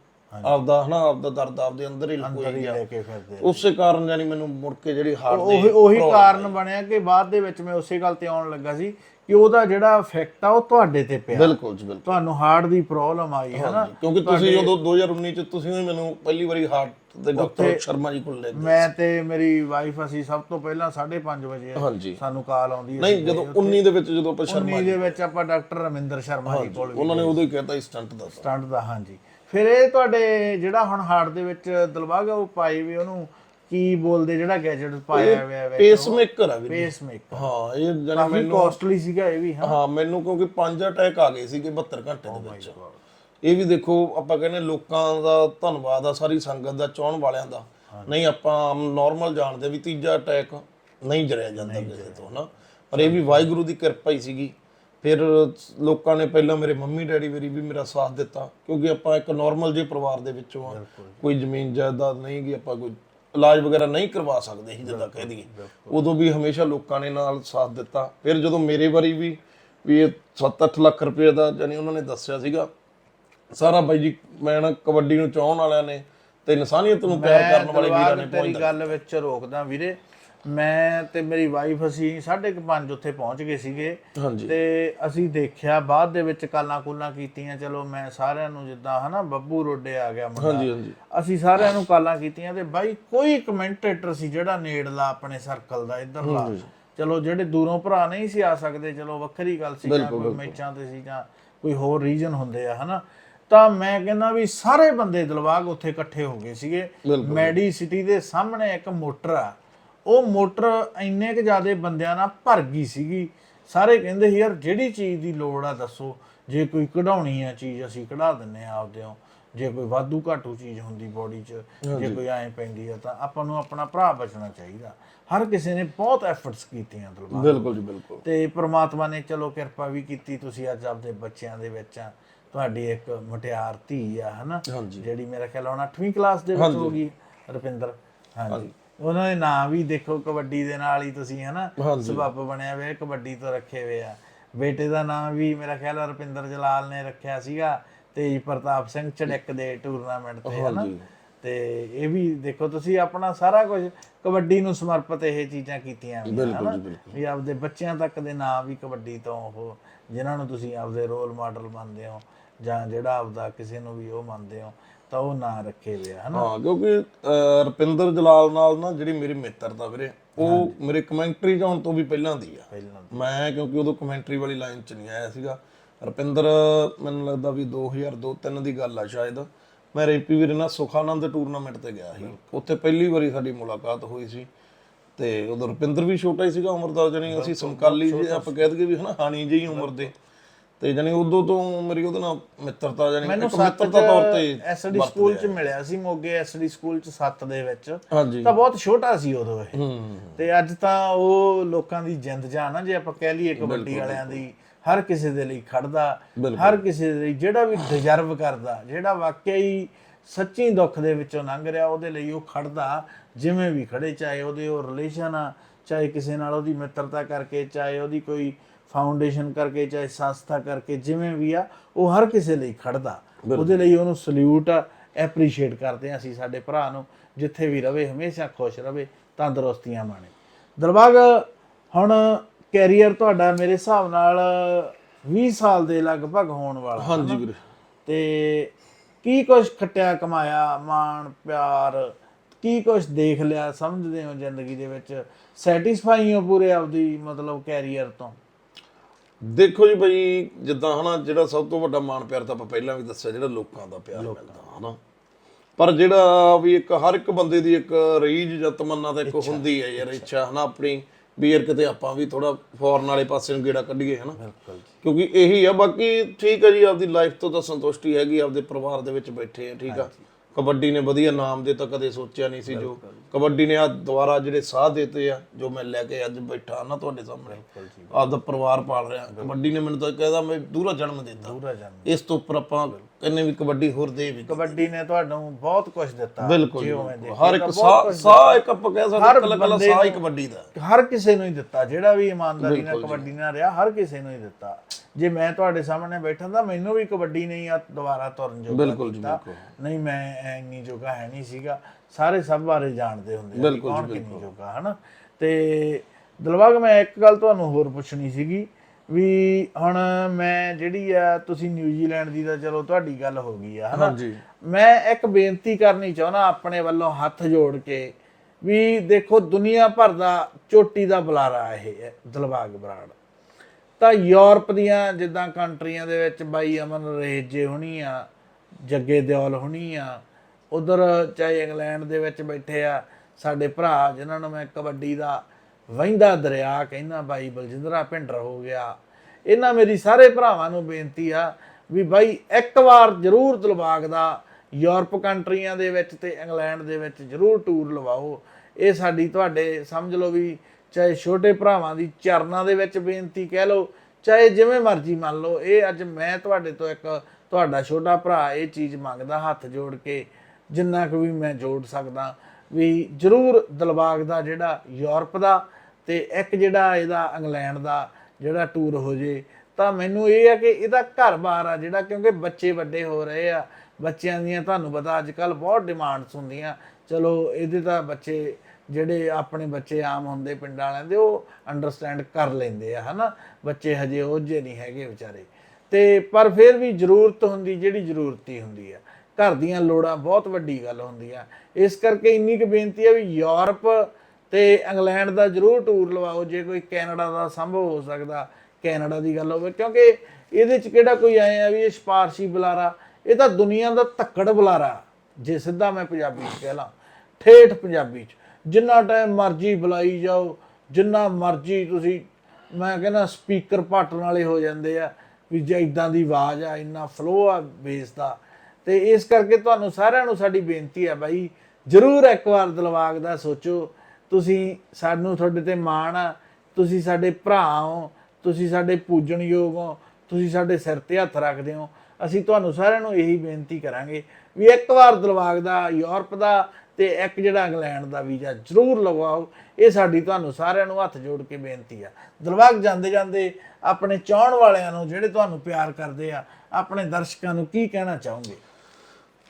ਆਪਦਾ ਹਨਾ ਆਪਦਾ ਦਰਦ ਆਪਦੇ ਅੰਦਰ ਹੀ ਲੁਕੋਈ ਗਿਆ ਲੈ ਕੇ ਫਿਰਦੇ ਉਸੇ ਕਾਰਨ ਜਾਨੀ ਮੈਨੂੰ ਮੁੜ ਕੇ ਜਿਹੜੀ ਹਾਰਟ ਦੀ ਉਹੀ ਉਹੀ ਕਾਰਨ ਬਣਿਆ ਕਿ ਬਾਅਦ ਦੇ ਵਿੱਚ ਮੈਂ ਉਸੇ ਗੱਲ ਤੇ ਆਉਣ ਲੱਗਾ ਸੀ ਕਿ ਉਹਦਾ ਜਿਹੜਾ ਇਫੈਕਟ ਆ ਉਹ ਤੁਹਾਡੇ ਤੇ ਪਿਆ। ਬਿਲਕੁਲ ਜੀ ਬਿਲਕੁਲ। ਤੁਹਾਨੂੰ ਹਾਰਟ ਦੀ ਪ੍ਰੋਬਲਮ ਆਈ ਹੈ ਨਾ ਕਿਉਂਕਿ ਤੁਸੀਂ ਉਦੋਂ 2019 ਚ ਤੁਸੀਂ ਵੀ ਮੈਨੂੰ ਪਹਿਲੀ ਵਾਰੀ ਹਾਰਟ ਦੇ ਡਾਕਟਰ ਸ਼ਰਮਾ ਜੀ ਕੋਲ ਲੈ ਗਏ ਮੈਂ ਤੇ ਮੇਰੀ ਵਾਈਫ ਅਸੀਂ ਸਭ ਤੋਂ ਪਹਿਲਾਂ 5:30 ਵਜੇ ਹਾਂਜੀ। ਸਾਨੂੰ ਕਾਲ ਆਉਂਦੀ ਹੈ ਨਹੀਂ ਜਦੋਂ 19 ਦੇ ਵਿੱਚ ਜਦੋਂ ਆਪਾਂ ਸ਼ਰਮਾ 19 ਦੇ ਵਿੱਚ ਆਪਾਂ ਡਾਕਟਰ ਰਮਿੰਦਰ ਸ਼ਰਮਾ ਜੀ ਕੋਲ ਉਹਨਾਂ ਨੇ ਉਦੋਂ ਹੀ ਕਹਿਤਾ ਸਟੰਟ ਦਾ ਸਟੰਟ ਦਾ ਹਾਂਜੀ। ਫਿਰ ਇਹ ਤੁਹਾਡੇ ਜਿਹੜਾ ਹੁਣ ਹਾਰਟ ਦੇ ਵਿੱਚ ਦਿਲਵਾਗਾ ਉਹ ਪਾਈ ਵੀ ਉਹਨੂੰ ਕੀ ਬੋਲਦੇ ਜਿਹੜਾ ਗੈਜਟ ਪਾਇਆ ਹੋਇਆ ਹੈ ਪੇਸਮੇਕਰ ਆ ਵੀ ਪੇਸ ਮੇਕਰ ਹਾਂ ਇਹ ਜਾਨੀ ਕਾਫੀ ਕਾਸਟਲੀ ਸੀਗਾ ਇਹ ਵੀ ਹਾਂ। ਹਾਂ ਮੈਨੂੰ ਕਿਉਂਕਿ ਪੰਜ ਅਟੈਕ ਆ ਗਏ ਸੀਗੇ 72 ਘੰਟੇ ਦੇ ਵਿੱਚ। ਇਹ ਵੀ ਦੇਖੋ ਆਪਾਂ ਕਹਿੰਦੇ ਲੋਕਾਂ ਦਾ ਧੰਨਵਾਦ ਆ ਸਾਰੀ ਸੰਗਤ ਦਾ ਚਾਹਣ ਵਾਲਿਆਂ ਦਾ। ਨਹੀਂ ਆਪਾਂ ਨਾਰਮਲ ਜਾਣਦੇ ਵੀ ਤੀਜਾ ਅਟੈਕ ਨਹੀਂ ਜਰਿਆ ਜਾਂਦਾ ਕਿਸੇ ਤੋਂ ਹਨਾ? ਪਰ ਇਹ ਵੀ ਵਾਹਿਗੁਰੂ ਦੀ ਕਿਰਪਾ ਹੀ ਸੀਗੀ। ਫਿਰ ਲੋਕਾਂ ਨੇ ਪਹਿਲਾਂ ਮੇਰੇ ਮੰਮੀ ਡੈਡੀ ਮੇਰੀ ਵੀ ਮੇਰਾ ਸਾਥ ਦਿੱਤਾ ਕਿਉਂਕਿ ਆਪਾਂ ਇੱਕ ਨਾਰਮਲ ਜਿਹੇ ਪਰਿਵਾਰ ਦੇ ਵਿੱਚੋਂ ਆ। ਕੋਈ ਜ਼ਮੀਨ ਜਾਇਦਾਦ ਨਹੀਂ ਗੀ ਆਪਾਂ ਕੋਈ ਇਲਾਜ ਵਗੈਰਾ ਨਹੀਂ ਕਰਵਾ ਸਕਦੇ ਸੀ ਜਿੱਦਾਂ ਕਹਿ ਦਈਏ। ਉਦੋਂ ਵੀ ਹਮੇਸ਼ਾ ਲੋਕਾਂ ਨੇ ਨਾਲ ਸਾਥ ਦਿੱਤਾ। ਫਿਰ ਜਦੋਂ ਮੇਰੇ ਵਾਰੀ ਵੀ ਵੀ ਇਹ 7-8 ਲੱਖ ਰੁਪਏ ਦਾ ਜਾਨੀ ਉਹਨਾਂ ਨੇ ਦੱਸਿਆ ਸੀਗਾ ਸਾਰਾ ਬਾਈ ਜੀ ਮੈਂ ਨਾ ਕਬੱਡੀ ਨੂੰ ਚਾਹਣ ਵਾਲਿਆਂ ਨੇ ਤੇ ਇਨਸਾਨੀਅਤ ਨੂੰ ਪਿਆਰ ਕਰਨ ਵਾਲੇ ਵੀਰਾਂ ਨੇ ਤੇਰੀ ਗੱਲ ਵਿੱਚ ਰੋਕਦਾ ਵੀਰੇ ਮੈਂ ਤੇ ਮੇਰੀ ਵਾਈਫ ਅਸੀਂ 5:30 ਉੱਥੇ ਪਹੁੰਚ ਗਏ ਸੀਗੇ। ਤੇ ਅਸੀਂ ਦੇਖਿਆ ਬਾਅਦ ਦੇ ਵਿੱਚ ਕਾਲਾਂ ਕੁਲਾਂ ਕੀਤੀਆਂ ਚਲੋ ਮੈਂ ਸਾਰਿਆਂ ਨੂੰ ਜਿੱਦਾਂ ਹਨਾ ਬੱਬੂ ਰੋਡੇ ਆ ਗਿਆ ਮੁੰਡਾ। ਹਾਂਜੀ ਹਾਂਜੀ। ਅਸੀਂ ਸਾਰਿਆਂ ਨੂੰ ਕਾਲਾਂ ਕੀਤੀਆਂ ਤੇ ਬਾਈ ਕੋਈ ਕਮੈਂਟੇਟਰ ਸੀ ਜਿਹੜਾ ਨੇੜਲਾ ਆਪਣੇ ਸਰਕਲ ਦਾ ਇਧਰਲਾ। ਚਲੋ ਜਿਹੜੇ ਦੂਰੋਂ ਭਰਾ ਨਹੀਂ ਸੀ ਆ ਸਕਦੇ ਚਲੋ ਵੱਖਰੀ ਗੱਲ ਸੀ ਕੋਈ ਮੈਚਾਂ ਤੇ ਸੀ ਜਾਂ ਕੋਈ ਹੋਰ ਰੀਜਨ ਹੁੰਦੇ ਆ ਹਨਾ। ਤਾਂ ਮੈਂ ਕਹਿੰਦਾ ਵੀ ਸਾਰੇ ਬੰਦੇ ਦਿਲਬਾਗ ਉੱਥੇ ਇਕੱਠੇ ਹੋ ਗਏ ਸੀਗੇ। ਮੈਡੀ ਸਿਟੀ ਦੇ ਸਾਹਮਣੇ ਇੱਕ ਮੋਟਰ ਆ। ਉਹ ਮੋਟਰ ਇੰਨੇ ਕੁ ਜ਼ਿਆਦੇ ਬੰਦਿਆਂ ਨਾਲ ਭਰ ਗਈ ਸੀਗੀ। ਸਾਰੇ ਕਹਿੰਦੇ ਸੀ ਯਾਰ ਜਿਹੜੀ ਚੀਜ਼ ਦੀ ਲੋੜ ਆ ਦੱਸੋ। ਜੇ ਕੋਈ ਕਢਾਉਣੀ ਆ ਚੀਜ਼ ਅਸੀਂ ਕਢਾ ਦਿੰਨੇ ਆ ਆਪਦਿਓ ਜੇ ਕੋਈ ਵਾਧੂ ਘਾਟੂ ਚੀਜ਼ ਹੁੰਦੀ ਬੋਡੀ 'ਚ ਜੇ ਕੋਈ ਐਂ ਪੈਂਦੀ ਆ ਤਾਂ ਆਪਾਂ ਨੂੰ ਆਪਣਾ ਭਰਾ ਬਚਣਾ ਚਾਹੀਦਾ। ਹਰ ਕਿਸੇ ਨੇ ਬਹੁਤ ਐਫਰਟਸ ਕੀਤੀਆਂ ਦਿਲਬਾਗ ਬਿਲਕੁਲ ਜੀ ਬਿਲਕੁਲ। ਤੇ ਪ੍ਰਮਾਤਮਾ ਨੇ ਚਲੋ ਕਿਰਪਾ ਵੀ ਕੀਤੀ ਤੁਸੀਂ ਅੱਜ ਆਪਦੇ ਬੱਚਿਆਂ ਦੇ ਵਿੱਚ ਆ। ਤੁਹਾਡੀ ਇੱਕ ਮੁਟਿਆਰ ਧੀ ਆ ਹਨਾ। ਜਿਹੜੀ ਮੇਰਾ ਖਿਆਲ ਹੁਣ 8ਵੀਂ ਕਲਾਸ ਦੇ ਵਿੱਚ ਹੋ ਗਈ ਰੁਪਿੰਦਰ। ਹਾਂਜੀ। ਉਹਨਾਂ ਦੇ ਨਾਂ ਵੀ ਦੇਖੋ ਕਬੱਡੀ ਦੇ ਨਾਲ ਹੀ ਤੁਸੀਂ ਹਨਾ। ਸਬੱਬ ਬਣਿਆ ਹੋਇਆ ਕਬੱਡੀ ਤੋਂ ਰੱਖੇ ਹੋਏ ਆ ਬੇਟੇ ਦਾ ਨਾਮ ਵੀ ਮੇਰਾ ਖਿਆਲ ਰੁਪਿੰਦਰ ਜਲਾਲ ਨੇ ਰੱਖਿਆ ਸੀਗਾ ਤੇਜ ਪ੍ਰਤਾਪ ਸਿੰਘ ਚੜਿੱਕ ਦੇ ਟੂਰਨਾਮੈਂਟ ਤੇ ਹਨਾ। ਤੇ ਇਹ ਵੀ ਦੇਖੋ ਤੁਸੀਂ ਆਪਣਾ ਸਾਰਾ ਕੁਝ ਕਬੱਡੀ ਨੂੰ ਸਮਰਪਿਤ ਇਹ ਚੀਜ਼ਾਂ ਕੀਤੀਆਂ ਹਨਾ? ਵੀ ਆਪਦੇ ਬੱਚਿਆਂ ਤੱਕ ਦੇ ਨਾਂ ਵੀ ਕਬੱਡੀ ਤੋਂ ਉਹ ਜਿਨ੍ਹਾਂ ਨੂੰ ਤੁਸੀਂ ਆਪਦੇ ਰੋਲ ਮਾਡਲ ਮੰਨਦੇ ਹੋ ਜਾਂ ਜਿਹੜਾ ਆਪਦਾ ਕਿਸੇ ਨੂੰ ਵੀ ਉਹ ਮੰਨਦੇ ਹੋ ਤਾਂ ਉਹ ਨਾਂ ਰੱਖੇ ਹੋਏ ਆ ਹਨਾ? ਹਾਂ ਕਿਉਂਕਿ ਅਹ, ਰੁਪਿੰਦਰ ਜਲਾਲ ਨਾਲ ਨਾ ਜਿਹੜੀ ਮੇਰੀ ਮਿੱਤਰਤਾ ਵੀਰੇ ਉਹ ਮੇਰੇ ਕਮੈਂਟਰੀ ਜਾਣ ਤੋਂ ਵੀ ਪਹਿਲਾਂ ਦੀ ਆ। ਪਹਿਲਾਂ ਮੈਂ ਕਿਉਂਕਿ ਉਦੋਂ ਕਮੈਂਟਰੀ ਵਾਲੀ ਲਾਈਨ 'ਚ ਨਹੀਂ ਆਇਆ ਸੀਗਾ। ਰੁਪਿੰਦਰ ਮੈਨੂੰ ਲੱਗਦਾ ਵੀ 2002-3 ਦੀ ਗੱਲ ਆ ਸ਼ਾਇਦ। ਮੈਂ ਰੇਪੀ ਵੀਰੇ ਨਾਲ ਸੁਖਾਨੰਦ ਟੂਰਨਾਮੈਂਟ ਤੇ ਗਿਆ ਸੀ। ਉੱਥੇ ਪਹਿਲੀ ਵਾਰੀ ਸਾਡੀ ਮੁਲਾਕਾਤ ਹੋਈ ਸੀ। ਤੇ ਉਦੋਂ ਰੁਪਿੰਦਰ ਵੀ ਛੋਟਾ ਹੀ ਸੀਗਾ ਉਮਰ ਦਾ ਜਾਨੀ ਅਸੀਂ ਸਮਕਾਲੀ ਜੇ ਆਪਾਂ ਕਹਿ ਦਈਏ ਵੀ ਹਨਾ ਹਾਨੀ ਜਿਹੀ ਉਮਰ ਦੇ। ਤੇ ਜਾਨੀ ਉਦੋਂ ਤੋਂ ਮੇਰੀ ਉਹਦੇ ਨਾਲ ਮਿੱਤਰਤਾ ਜਾਨੀ ਮੈਨੂੰ ਮਿੱਤਰਤਾ ਤੌਰ ਤੇ ਐਸਡੀ ਸਕੂਲ ਚ ਮਿਲਿਆ ਸੀ ਮੋਗੇ ਐਸਡੀ ਸਕੂਲ ਚ 7 ਦੇ ਵਿੱਚ। ਤਾਂ ਬਹੁਤ ਛੋਟਾ ਸੀ ਉਦੋਂ ਇਹ। ਤੇ ਅੱਜ ਤਾਂ ਉਹ ਲੋਕਾਂ ਦੀ ਜਿੰਦ ਜਾਨ ਆ ਜੇ ਆਪਾਂ ਕਹਿ ਲਈਏ ਕਬੱਡੀ ਵਾਲਿਆਂ ਦੀ ਹਰ ਕਿਸੇ ਦੇ ਲਈ ਖੜਦਾ ਹਰ ਕਿਸੇ ਦੇ ਲਈ ਜਿਹੜਾ ਵੀ ਡਿਜ਼ਰਵ ਕਰਦਾ ਜਿਹੜਾ ਵਾਕਿਆ ਹੀ ਸੱਚੀ ਦੁੱਖ ਦੇ ਵਿੱਚੋਂ ਲੰਘ ਰਿਹਾ ਉਹਦੇ ਲਈ ਉਹ ਖੜਦਾ ਜਿਵੇਂ ਵੀ ਖੜੇ ਚਾਹੇ ਉਹਦੇ ਉਹ ਰਿਲੇਸ਼ਨ ਆ ਚਾਹੇ ਕਿਸੇ ਨਾਲ ਉਹਦੀ ਮਿੱਤਰਤਾ ਕਰਕੇ ਚਾਹੇ ਉਹਦੀ ਕੋਈ ਫਾਊਂਡੇਸ਼ਨ ਕਰਕੇ ਚਾਹੇ ਸੰਸਥਾ ਕਰਕੇ ਜਿਵੇਂ ਵੀ ਆ ਉਹ ਹਰ ਕਿਸੇ ਲਈ ਖੜਦਾ। ਉਹਦੇ ਲਈ ਉਹਨੂੰ ਸਲੂਟ ਆ ਐਪਰੀਸ਼ੀਏਟ ਕਰਦੇ ਆ ਅਸੀਂ ਸਾਡੇ ਭਰਾ ਨੂੰ ਜਿੱਥੇ ਵੀ ਰਵੇ ਹਮੇਸ਼ਾ ਖੁਸ਼ ਰਵੇ ਤੰਦਰੁਸਤੀਆਂ ਮਾਣੇ। ਦਰਬਾਗ ਹੁਣ ਕੈਰੀਅਰ ਤੁਹਾਡਾ ਮੇਰੇ ਹਿਸਾਬ ਨਾਲ 20 ਸਾਲ ਦੇ ਲਗਭਗ ਹੋਣ ਵਾਲਾ ਹਾਂਜੀ ਵੀਰੇ। ਤੇ ਕੀ ਕੁਝ ਖੱਟਿਆ ਕਮਾਇਆ ਮਾਣ ਪਿਆਰ ਕੀ ਕੁਝ ਦੇਖ ਲਿਆ ਸਮਝਦੇ ਹੋ ਜ਼ਿੰਦਗੀ ਦੇ ਵਿੱਚ? ਸੈਟੀਸਫਾਈ ਹੋ ਪੂਰੇ ਆਪਦੀ ਮਤਲਬ ਕੈਰੀਅਰ ਤੋਂ? ਦੇਖੋ ਜੀ ਭਾਈ ਜਿੱਦਾਂ ਹਨਾ ਜਿਹੜਾ ਸਭ ਤੋਂ ਵੱਡਾ ਮਾਣ ਪਿਆਰ ਤਾਂ ਆਪਾਂ ਪਹਿਲਾਂ ਵੀ ਦੱਸਿਆ ਜਿਹੜਾ ਲੋਕਾਂ ਦਾ ਪਿਆਰ ਮਿਲਦਾ ਹਨਾ। ਪਰ ਜਿਹੜਾ ਵੀ ਇੱਕ ਹਰ ਇੱਕ ਬੰਦੇ ਦੀ ਇੱਕ ਰੀਝ ਜਾਂ ਤਮੰਨਾ ਤਾਂ ਇੱਕ ਹੁੰਦੀ ਹੈ ਯਾਰ ਇੱਛਾ। ਹਨਾ ਆਪਣੀ ਵੀ ਯਾਰ ਕਿਤੇ ਆਪਾਂ ਵੀ ਥੋੜਾ ਫੋਰਨ ਵਾਲੇ ਪਾਸੇ ਨੂੰ ਗੇੜਾ ਕੱਢੀਏ ਹਨਾ। ਬਿਲਕੁਲ ਕਿਉਂਕਿ ਇਹੀ ਆ ਬਾਕੀ ਠੀਕ ਹੈ ਜੀ ਆਪਦੀ ਲਾਈਫ ਤੋਂ ਤਾਂ ਸੰਤੁਸ਼ਟੀ ਹੈਗੀ ਆਪਦੇ ਪਰਿਵਾਰ ਦੇ ਵਿੱਚ ਬੈਠੇ ਆ ਠੀਕ ਆ। ਕਬੱਡੀ ਨੇ ਵਧੀਆ ਨਾਮ ਦੇ ਤਾਂ ਕਦੇ ਸੋਚਿਆ ਨਹੀਂ ਸੀ ਜੋ। ਕਬੱਡੀ ਨੇ ਆ ਦੁਆਰਾ ਜਿਹੜੇ ਸਾਹ ਦਿੱਤੇ ਆ ਜੋ ਮੈਂ ਲੈ ਕੇ ਅੱਜ ਬੈਠਾ ਨਾ ਤੁਹਾਡੇ ਸਾਹਮਣੇ ਆਪਦਾ ਪਰਿਵਾਰ ਪਾਲ ਰਿਹਾ। ਕਬੱਡੀ ਨੇ ਮੈਨੂੰ ਤਾਂ ਕਹਿੰਦਾ ਮੈਂ ਦੂਰਾ ਜਨਮ ਦਿੱਤਾ। ਜਨਮ ਇਸ ਤੋਂ ਉੱਪਰ ਆਪਾਂ ਕਹਿੰਨੇ ਵੀ ਕਬੱਡੀ ਹੋਰ ਦੇ ਵੀ ਕਬੱਡੀ ਨੇ ਤੁਹਾਨੂੰ ਬਹੁਤ ਕੁਝ ਦਿੱਤਾ ਬਿਲਕੁਲ ਹਰ ਇੱਕ ਸਾਹ ਇੱਕ ਆਪਾਂ ਕਹਿ ਸਕਦੇ ਕੱਲਾ ਕੱਲਾ ਸਾਹ ਹੀ ਕਬੱਡੀ ਦਾ। ਹਰ ਕਿਸੇ ਨੂੰ ਹੀ ਦਿੱਤਾ ਜਿਹੜਾ ਵੀ ਇਮਾਨਦਾਰੀ ਨਾਲ ਕਬੱਡੀ ਨਾਲ ਰਿਹਾ ਹਰ ਕਿਸੇ ਨੂੰ ਹੀ ਦਿੱਤਾ। ਜੇ ਮੈਂ ਤੁਹਾਡੇ ਸਾਹਮਣੇ ਬੈਠਾ ਤਾਂ ਮੈਨੂੰ ਵੀ ਕਬੱਡੀ ਨਹੀਂ ਆ ਦੁਬਾਰਾ ਤੁਰਨ ਜੋਗਾ ਬਿਲਕੁਲ ਜੀ, ਕੀਤਾ। ਨਹੀਂ ਮੈਂ ਇੰਨੀ ਜੋਗਾ ਹੈ ਨਹੀਂ ਸੀਗਾ। ਸਾਰੇ ਸਭ ਬਾਰੇ ਜਾਣਦੇ ਹੁੰਦੇ ਬਿਲਕੁਲ ਜੀ, ਕੌਣ ਕਿੰਨੀ ਜੋਗਾ ਹਨਾ? ਤੇ ਦਿਲਬਾਗ ਮੈਂ ਇੱਕ ਗੱਲ ਤੁਹਾਨੂੰ ਹੋਰ ਪੁੱਛਣੀ ਸੀਗੀ ਵੀ ਹੁਣ ਮੈਂ ਜਿਹੜੀ ਆ ਤੁਸੀਂ ਨਿਊਜ਼ੀਲੈਂਡ ਦੀ ਤਾਂ ਚਲੋ ਤੁਹਾਡੀ ਗੱਲ ਹੋ ਗਈ ਆ ਹਨਾ? ਮੈਂ ਇੱਕ ਬੇਨਤੀ ਕਰਨੀ ਚਾਹੁੰਦਾ ਆਪਣੇ ਵੱਲੋਂ ਹੱਥ ਜੋੜ ਕੇ ਵੀ ਦੇਖੋ ਦੁਨੀਆ ਭਰ ਦਾ ਚੋਟੀ ਦਾ ਬੁਲਾਰਾ ਇਹ ਹੈ, ਦਿਲਬਾਗ ਬਰਾੜ। ਤਾਂ ਯੂਰਪ ਦੀਆਂ ਜਿੱਦਾਂ ਕੰਟਰੀਆਂ ਦੇ ਵਿੱਚ ਬਾਈ ਅਮਨ ਰੇਜੇ ਹੋਣੀ ਆ ਜੱਗੇ ਦਿਓਲ ਹੋਣੀ ਆ ਉਧਰ ਚਾਹੇ ਇੰਗਲੈਂਡ ਦੇ ਵਿੱਚ ਬੈਠੇ ਆ, ਸਾਡੇ ਭਰਾ ਜਿਨ੍ਹਾਂ ਨੂੰ ਮੈਂ ਕਬੱਡੀ ਦਾ ਵਹਿੰਦਾ ਦਰਿਆ ਕਹਿੰਦਾ ਬਾਈ ਬਲਜਿੰਦਰਾ ਭਿੰਡਰ ਹੋ ਗਿਆ। ਇਹਨਾਂ ਮੇਰੀ ਸਾਰੇ ਭਰਾਵਾਂ ਨੂੰ ਬੇਨਤੀ ਆ ਵੀ ਬਾਈ ਇੱਕ ਵਾਰ ਜ਼ਰੂਰ ਦਿਲਬਾਗ ਦਾ ਯੂਰਪ ਕੰਟਰੀਆਂ ਦੇ ਵਿੱਚ ਤੇ ਇੰਗਲੈਂਡ ਦੇ ਵਿੱਚ ਜ਼ਰੂਰ ਟੂਰ ਲਵਾਓ। ਇਹ ਸਾਡੀ ਤੁਹਾਡੇ ਸਮਝ ਲਓ ਵੀ ਚਾਹੇ ਛੋਟੇ ਭਰਾਵਾਂ ਦੀ ਚਰਨਾਂ ਦੇ ਵਿੱਚ ਬੇਨਤੀ ਕਹਿ ਲਓ, ਚਾਹੇ ਜਿਵੇਂ ਮਰਜ਼ੀ ਮੰਨ ਲਓ, ਇਹ ਅੱਜ ਮੈਂ ਤੁਹਾਡੇ ਤੋਂ ਇੱਕ ਤੁਹਾਡਾ ਛੋਟਾ ਭਰਾ ਇਹ ਚੀਜ਼ ਮੰਗਦਾ ਹੱਥ ਜੋੜ ਕੇ, ਜਿੰਨਾ ਕੁ ਵੀ ਮੈਂ ਜੋੜ ਸਕਦਾ, ਵੀ ਜ਼ਰੂਰ ਦਿਲਬਾਗ ਦਾ ਜਿਹੜਾ ਯੂਰਪ ਦਾ ਤੇ ਇੱਕ ਜਿਹੜਾ ਇਹਦਾ ਇੰਗਲੈਂਡ ਦਾ ਜਿਹੜਾ ਟੂਰ ਹੋ ਜੇ, ਤਾਂ ਮੈਨੂੰ ਇਹ ਆ ਕਿ ਇਹਦਾ ਘਰ-ਬਾਰ ਆ ਜਿਹੜਾ ਕਿਉਂਕਿ ਬੱਚੇ ਵੱਡੇ ਹੋ ਰਹੇ ਆ, ਬੱਚਿਆਂ ਦੀਆਂ ਤੁਹਾਨੂੰ ਪਤਾ ਅੱਜ ਕੱਲ ਬਹੁਤ ਡਿਮਾਂਡਸ ਹੁੰਦੀਆਂ, ਚਲੋ ਇਹਦੇ ਤਾਂ ਬੱਚੇ ਜਿਹੜੇ ਆਪਣੇ ਬੱਚੇ ਆਮ ਹੁੰਦੇ ਪਿੰਡਾਂ ਵਾਲਿਆਂ ਦੇ, ਉਹ ਅੰਡਰਸਟੈਂਡ ਕਰ ਲੈਂਦੇ ਆ, ਹਨਾ? ਬੱਚੇ ਹਜੇ ਉਹ ਜਿਹੇ ਨਹੀਂ ਹੈਗੇ ਵਿਚਾਰੇ। ਤੇ ਪਰ ਫਿਰ ਵੀ ਜ਼ਰੂਰਤ ਹੁੰਦੀ, ਜਿਹੜੀ ਜ਼ਰੂਰਤੀ ਹੁੰਦੀ ਆ। ਘਰ ਦੀਆਂ ਲੋੜਾਂ ਬਹੁਤ ਵੱਡੀ ਗੱਲ ਹੁੰਦੀ ਆ। ਇਸ ਕਰਕੇ ਇੰਨੀ ਕੁ ਬੇਨਤੀ ਆ ਵੀ ਯੂਰਪ ਤੇ ਇੰਗਲੈਂਡ ਦਾ ਜ਼ਰੂਰ ਟੂਰ ਲਵਾਓ, ਜੇ ਕੋਈ ਕੈਨੇਡਾ ਦਾ ਸੰਭਵ ਹੋ ਸਕਦਾ, ਕੈਨੇਡਾ ਦੀ ਗੱਲ ਹੋਵੇ। ਕਿਉਂਕਿ ਇਹਦੇ ਚ ਕਿਹੜਾ ਕੋਈ ਆਏ ਆ ਵੀ ਇਹ ਸਿਫਾਰਸ਼ੀ ਬੁਲਾਰਾ, ਇਹ ਤਾਂ ਦੁਨੀਆ ਦਾ ਧੱਕੜ ਬੁਲਾਰਾ, ਜੇ ਸਿੱਧਾ ਮੈਂ ਪੰਜਾਬੀ ਚ ਕਹਿ ਲਾਂ। ਠੇਠ ਪੰਜਾਬੀ ਚ। ਜਿੰਨਾ ਟਾਈਮ ਮਰਜ਼ੀ ਬੁਲਾਈ ਜਾਓ, ਜਿੰਨਾ ਮਰਜ਼ੀ ਤੁਸੀਂ, ਮੈਂ ਕਹਿੰਦਾ ਸਪੀਕਰ ਪਾਟਣ ਵਾਲੇ ਹੋ ਜਾਂਦੇ ਆ, ਵੀ ਜੇ ਇਦਾਂ ਦੀ ਆਵਾਜ਼ ਆ, ਇੰਨਾ ਫਲੋ ਆ ਬੇਸ ਦਾ, ਤੇ ਇਸ ਕਰਕੇ ਤੁਹਾਨੂੰ ਸਾਰਿਆਂ ਨੂੰ ਸਾਡੀ ਬੇਨਤੀ ਹੈ ਬਾਈ, ਜਰੂਰ ਇੱਕ ਵਾਰ ਦਿਲਵਾਗ ਦਾ ਸੋਚੋ, ਤੁਸੀਂ ਸਾਨੂੰ ਤੁਹਾਡੇ ਤੇ ਮਾਣ ਆ, ਤੁਸੀਂ ਸਾਡੇ ਭਰਾ ਹੋ, ਤੁਸੀਂ ਸਾਡੇ ਪੂਜਣਯੋਗ ਹੋ, ਤੁਸੀਂ ਸਾਡੇ ਸਿਰ ਤੇ ਹੱਥ ਰੱਖਦੇ ਹੋ, ਅਸੀਂ ਤੁਹਾਨੂੰ ਸਾਰਿਆਂ ਨੂੰ ਇਹੀ ਬੇਨਤੀ ਕਰਾਂਗੇ ਵੀ ਇੱਕ ਵਾਰ ਦਿਲਵਾਗ ਦਾ, ਯੂਰਪ ਦਾ ਤੇ ਇੱਕ ਜਿਹੜਾ ਇੰਗਲੈਂਡ ਦਾ ਵੀਜ਼ਾ ਜ਼ਰੂਰ ਲਗਵਾਓ ਇਹ ਸਾਡੀ ਤੁਹਾਨੂੰ ਸਾਰਿਆਂ ਨੂੰ ਹੱਥ ਜੋੜ ਕੇ ਬੇਨਤੀ ਆ। ਦਿਲਬਾਗ ਜਾਂਦੇ ਜਾਂਦੇ ਆਪਣੇ ਚਾਹਣ ਵਾਲਿਆਂ ਨੂੰ ਜਿਹੜੇ ਤੁਹਾਨੂੰ ਪਿਆਰ ਕਰਦੇ ਆ, ਆਪਣੇ ਦਰਸ਼ਕਾਂ ਨੂੰ ਕੀ ਕਹਿਣਾ ਚਾਹੋਗੇ?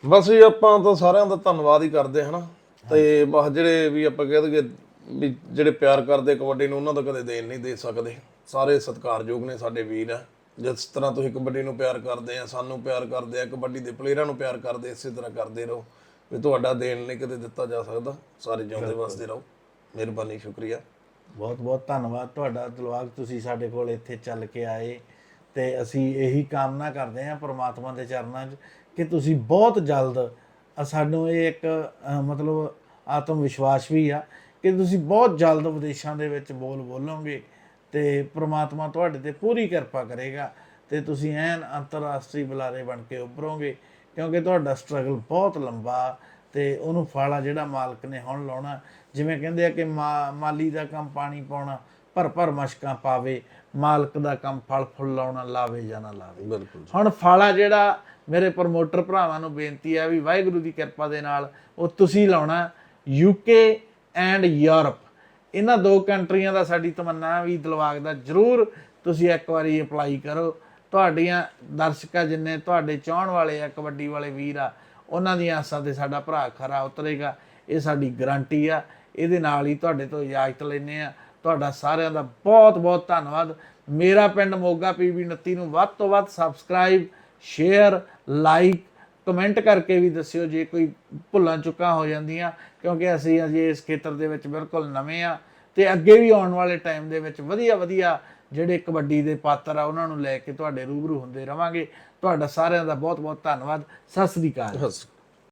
ਬਸ ਜੀ, ਆਪਾਂ ਤਾਂ ਸਾਰਿਆਂ ਦਾ ਧੰਨਵਾਦ ਹੀ ਕਰਦੇ ਹਨਾ ਤੇ ਬਸ ਜਿਹੜੇ ਵੀ ਆਪਾਂ ਕਹਿ ਦਈਏ ਵੀ ਜਿਹੜੇ ਪਿਆਰ ਕਰਦੇ ਕਬੱਡੀ ਨੂੰ, ਉਹਨਾਂ ਦਾ ਕਦੇ ਦੇਣ ਨਹੀਂ ਦੇ ਸਕਦੇ। ਸਾਰੇ ਸਤਿਕਾਰਯੋਗ ਨੇ ਸਾਡੇ ਵੀਰ। ਆ ਜਿਸ ਤਰ੍ਹਾਂ ਤੁਸੀਂ ਕਬੱਡੀ ਨੂੰ ਪਿਆਰ ਕਰਦੇ ਆ, ਸਾਨੂੰ ਪਿਆਰ ਕਰਦੇ ਆ, ਕਬੱਡੀ ਦੇ ਪਲੇਅਰਾਂ ਨੂੰ ਪਿਆਰ ਕਰਦੇ ਇਸੇ ਤਰ੍ਹਾਂ ਕਰਦੇ ਰਹੋ। ਵੀ ਤੁਹਾਡਾ ਦੇਣ ਨਹੀਂ ਕਦੇ ਦਿੱਤਾ ਜਾ ਸਕਦਾ। ਸਾਰੇ ਜਿਉਂਦੇ ਵਸਦੇ ਰਹੋ। ਮਿਹਰਬਾਨੀ ਸ਼ੁਕਰੀਆ। ਬਹੁਤ ਬਹੁਤ ਧੰਨਵਾਦ। ਤੁਹਾਡਾ ਦਿਲਵਾਗ ਤੁਸੀਂ ਸਾਡੇ ਕੋਲ ਇੱਥੇ ਚੱਲ ਕੇ ਆਏ ਤੇ ਅਸੀਂ ਇਹੀ ਕਾਮਨਾ ਕਰਦੇ ਹਾਂ ਪ੍ਰਮਾਤਮਾ ਦੇ ਚਰਨਾਂ 'ਚ ਕਿ ਤੁਸੀਂ ਬਹੁਤ ਜਲਦ ਸਾਨੂੰ ਇਹ ਇੱਕ ਮਤਲਬ ਆਤਮ ਵਿਸ਼ਵਾਸ ਵੀ ਆ ਕਿ ਤੁਸੀਂ ਬਹੁਤ ਜਲਦ ਵਿਦੇਸ਼ਾਂ ਦੇ ਵਿੱਚ ਬੋਲ ਬੋਲੋਗੇ ਤੇ ਪ੍ਰਮਾਤਮਾ ਤੁਹਾਡੇ ਤੇ ਪੂਰੀ ਕਿਰਪਾ ਕਰੇਗਾ ਤੇ ਤੁਸੀਂ ਐਨ ਅੰਤਰਰਾਸ਼ਟਰੀ ਬੁਲਾਰੇ ਬਣ ਕੇ ਉੱਭਰੋਗੇ। ਕਿਉਂਕਿ ਤੁਹਾਡਾ ਸਟਰਗਲ ਬਹੁਤ ਲੰਬਾ ਤੇ ਉਹਨੂੰ ਫਾਲਾ ਜਿਹੜਾ ਮਾਲਕ ਨੇ ਹੁਣ ਲਾਉਣਾ। ਜਿਵੇਂ ਕਹਿੰਦੇ ਆ ਕਿ ਮਾਲੀ ਦਾ ਕੰਮ ਪਾਣੀ ਪਾਉਣਾ ਭਰ ਭਰ ਮਸ਼ਕਾਂ ਪਾਵੇ ਮਾਲਕ ਦਾ ਕੰਮ ਫਲ ਫੁੱਲ ਲਾਉਣਾ ਲਾਵੇ ਜਾਂ ਨਾ ਲਾਵੇ। ਬਿਲਕੁਲ ਹੁਣ ਫਾਲਾ ਜਿਹੜਾ ਮੇਰੇ ਪ੍ਰਮੋਟਰ ਭਰਾਵਾਂ ਨੂੰ ਬੇਨਤੀ ਹੈ ਵੀ ਵਾਹਿਗੁਰੂ ਦੀ ਕਿਰਪਾ ਦੇ ਨਾਲ ਉਹ ਤੁਸੀਂ ਲਾਉਣਾ ਯੂਕੇ ਐਂਡ ਯੂਰਪ ਇਹਨਾਂ ਦੋ ਕੰਟਰੀਆਂ ਦਾ ਸਾਡੀ ਤਮੰਨਾ ਵੀ ਦਿਲਵਾਗ ਦਾ ਜਰੂਰ ਤੁਸੀਂ ਇੱਕ ਵਾਰੀ ਅਪਲਾਈ ਕਰੋ। ਤੁਹਾਡੀਆਂ ਦਰਸ਼ਕਾਂ ਜਿੰਨੇ ਤੁਹਾਡੇ ਚਾਹਣ ਵਾਲੇ ਆ, ਕਬੱਡੀ ਵਾਲੇ ਵੀਰ ਆ, ਉਹਨਾਂ ਦੀਆਂ ਆਸਾਂ ਤੇ ਸਾਡਾ ਭਰਾ ਖਰਾ ਉਤਰੇਗਾ। ਇਹ ਸਾਡੀ ਗਾਰੰਟੀ ਆ। ਇਹਦੇ ਨਾਲ ਹੀ ਤੁਹਾਡੇ ਤੋਂ ਇਜਾਜ਼ਤ ਲੈਨੇ ਆ। ਤੁਹਾਡਾ ਸਾਰਿਆਂ ਦਾ ਬਹੁਤ ਬਹੁਤ ਧੰਨਵਾਦ। ਮੇਰਾ ਪਿੰਡ ਮੋਗਾ ਪੀਬੀ 29 ਨੂੰ ਵੱਧ ਤੋਂ ਵੱਧ ਸਬਸਕ੍ਰਾਈਬ, ਸ਼ੇਅਰ, ਲਾਈਕ, ਕਮੈਂਟ ਕਰਕੇ ਵੀ ਦੱਸਿਓ ਜੇ ਕੋਈ ਭੁੱਲਾਂ ਚੁੱਕਾਂ ਹੋ ਜਾਂਦੀਆਂ, ਕਿਉਂਕਿ ਅਸੀਂ ਅਜੇ ਇਸ ਖੇਤਰ ਦੇ ਵਿੱਚ ਬਿਲਕੁਲ ਨਵੇਂ ਆ ਤੇ ਅੱਗੇ ਵੀ ਆਉਣ ਵਾਲੇ ਟਾਈਮ ਦੇ ਵਿੱਚ ਵਧੀਆ ਵਧੀਆ ਜਿਹੜੇ ਕਬੱਡੀ ਦੇ ਪਾਤਰ ਆ, ਉਹਨਾਂ ਨੂੰ ਲੈ ਕੇ ਤੁਹਾਡੇ ਰੂਬਰੂ ਹੁੰਦੇ ਰਵਾਂਗੇ। ਤੁਹਾਡਾ ਸਾਰਿਆਂ ਦਾ ਬਹੁਤ ਬਹੁਤ ਧੰਨਵਾਦ। ਸਤਿ ਸ੍ਰੀ ਅਕਾਲ। ਹੱਸ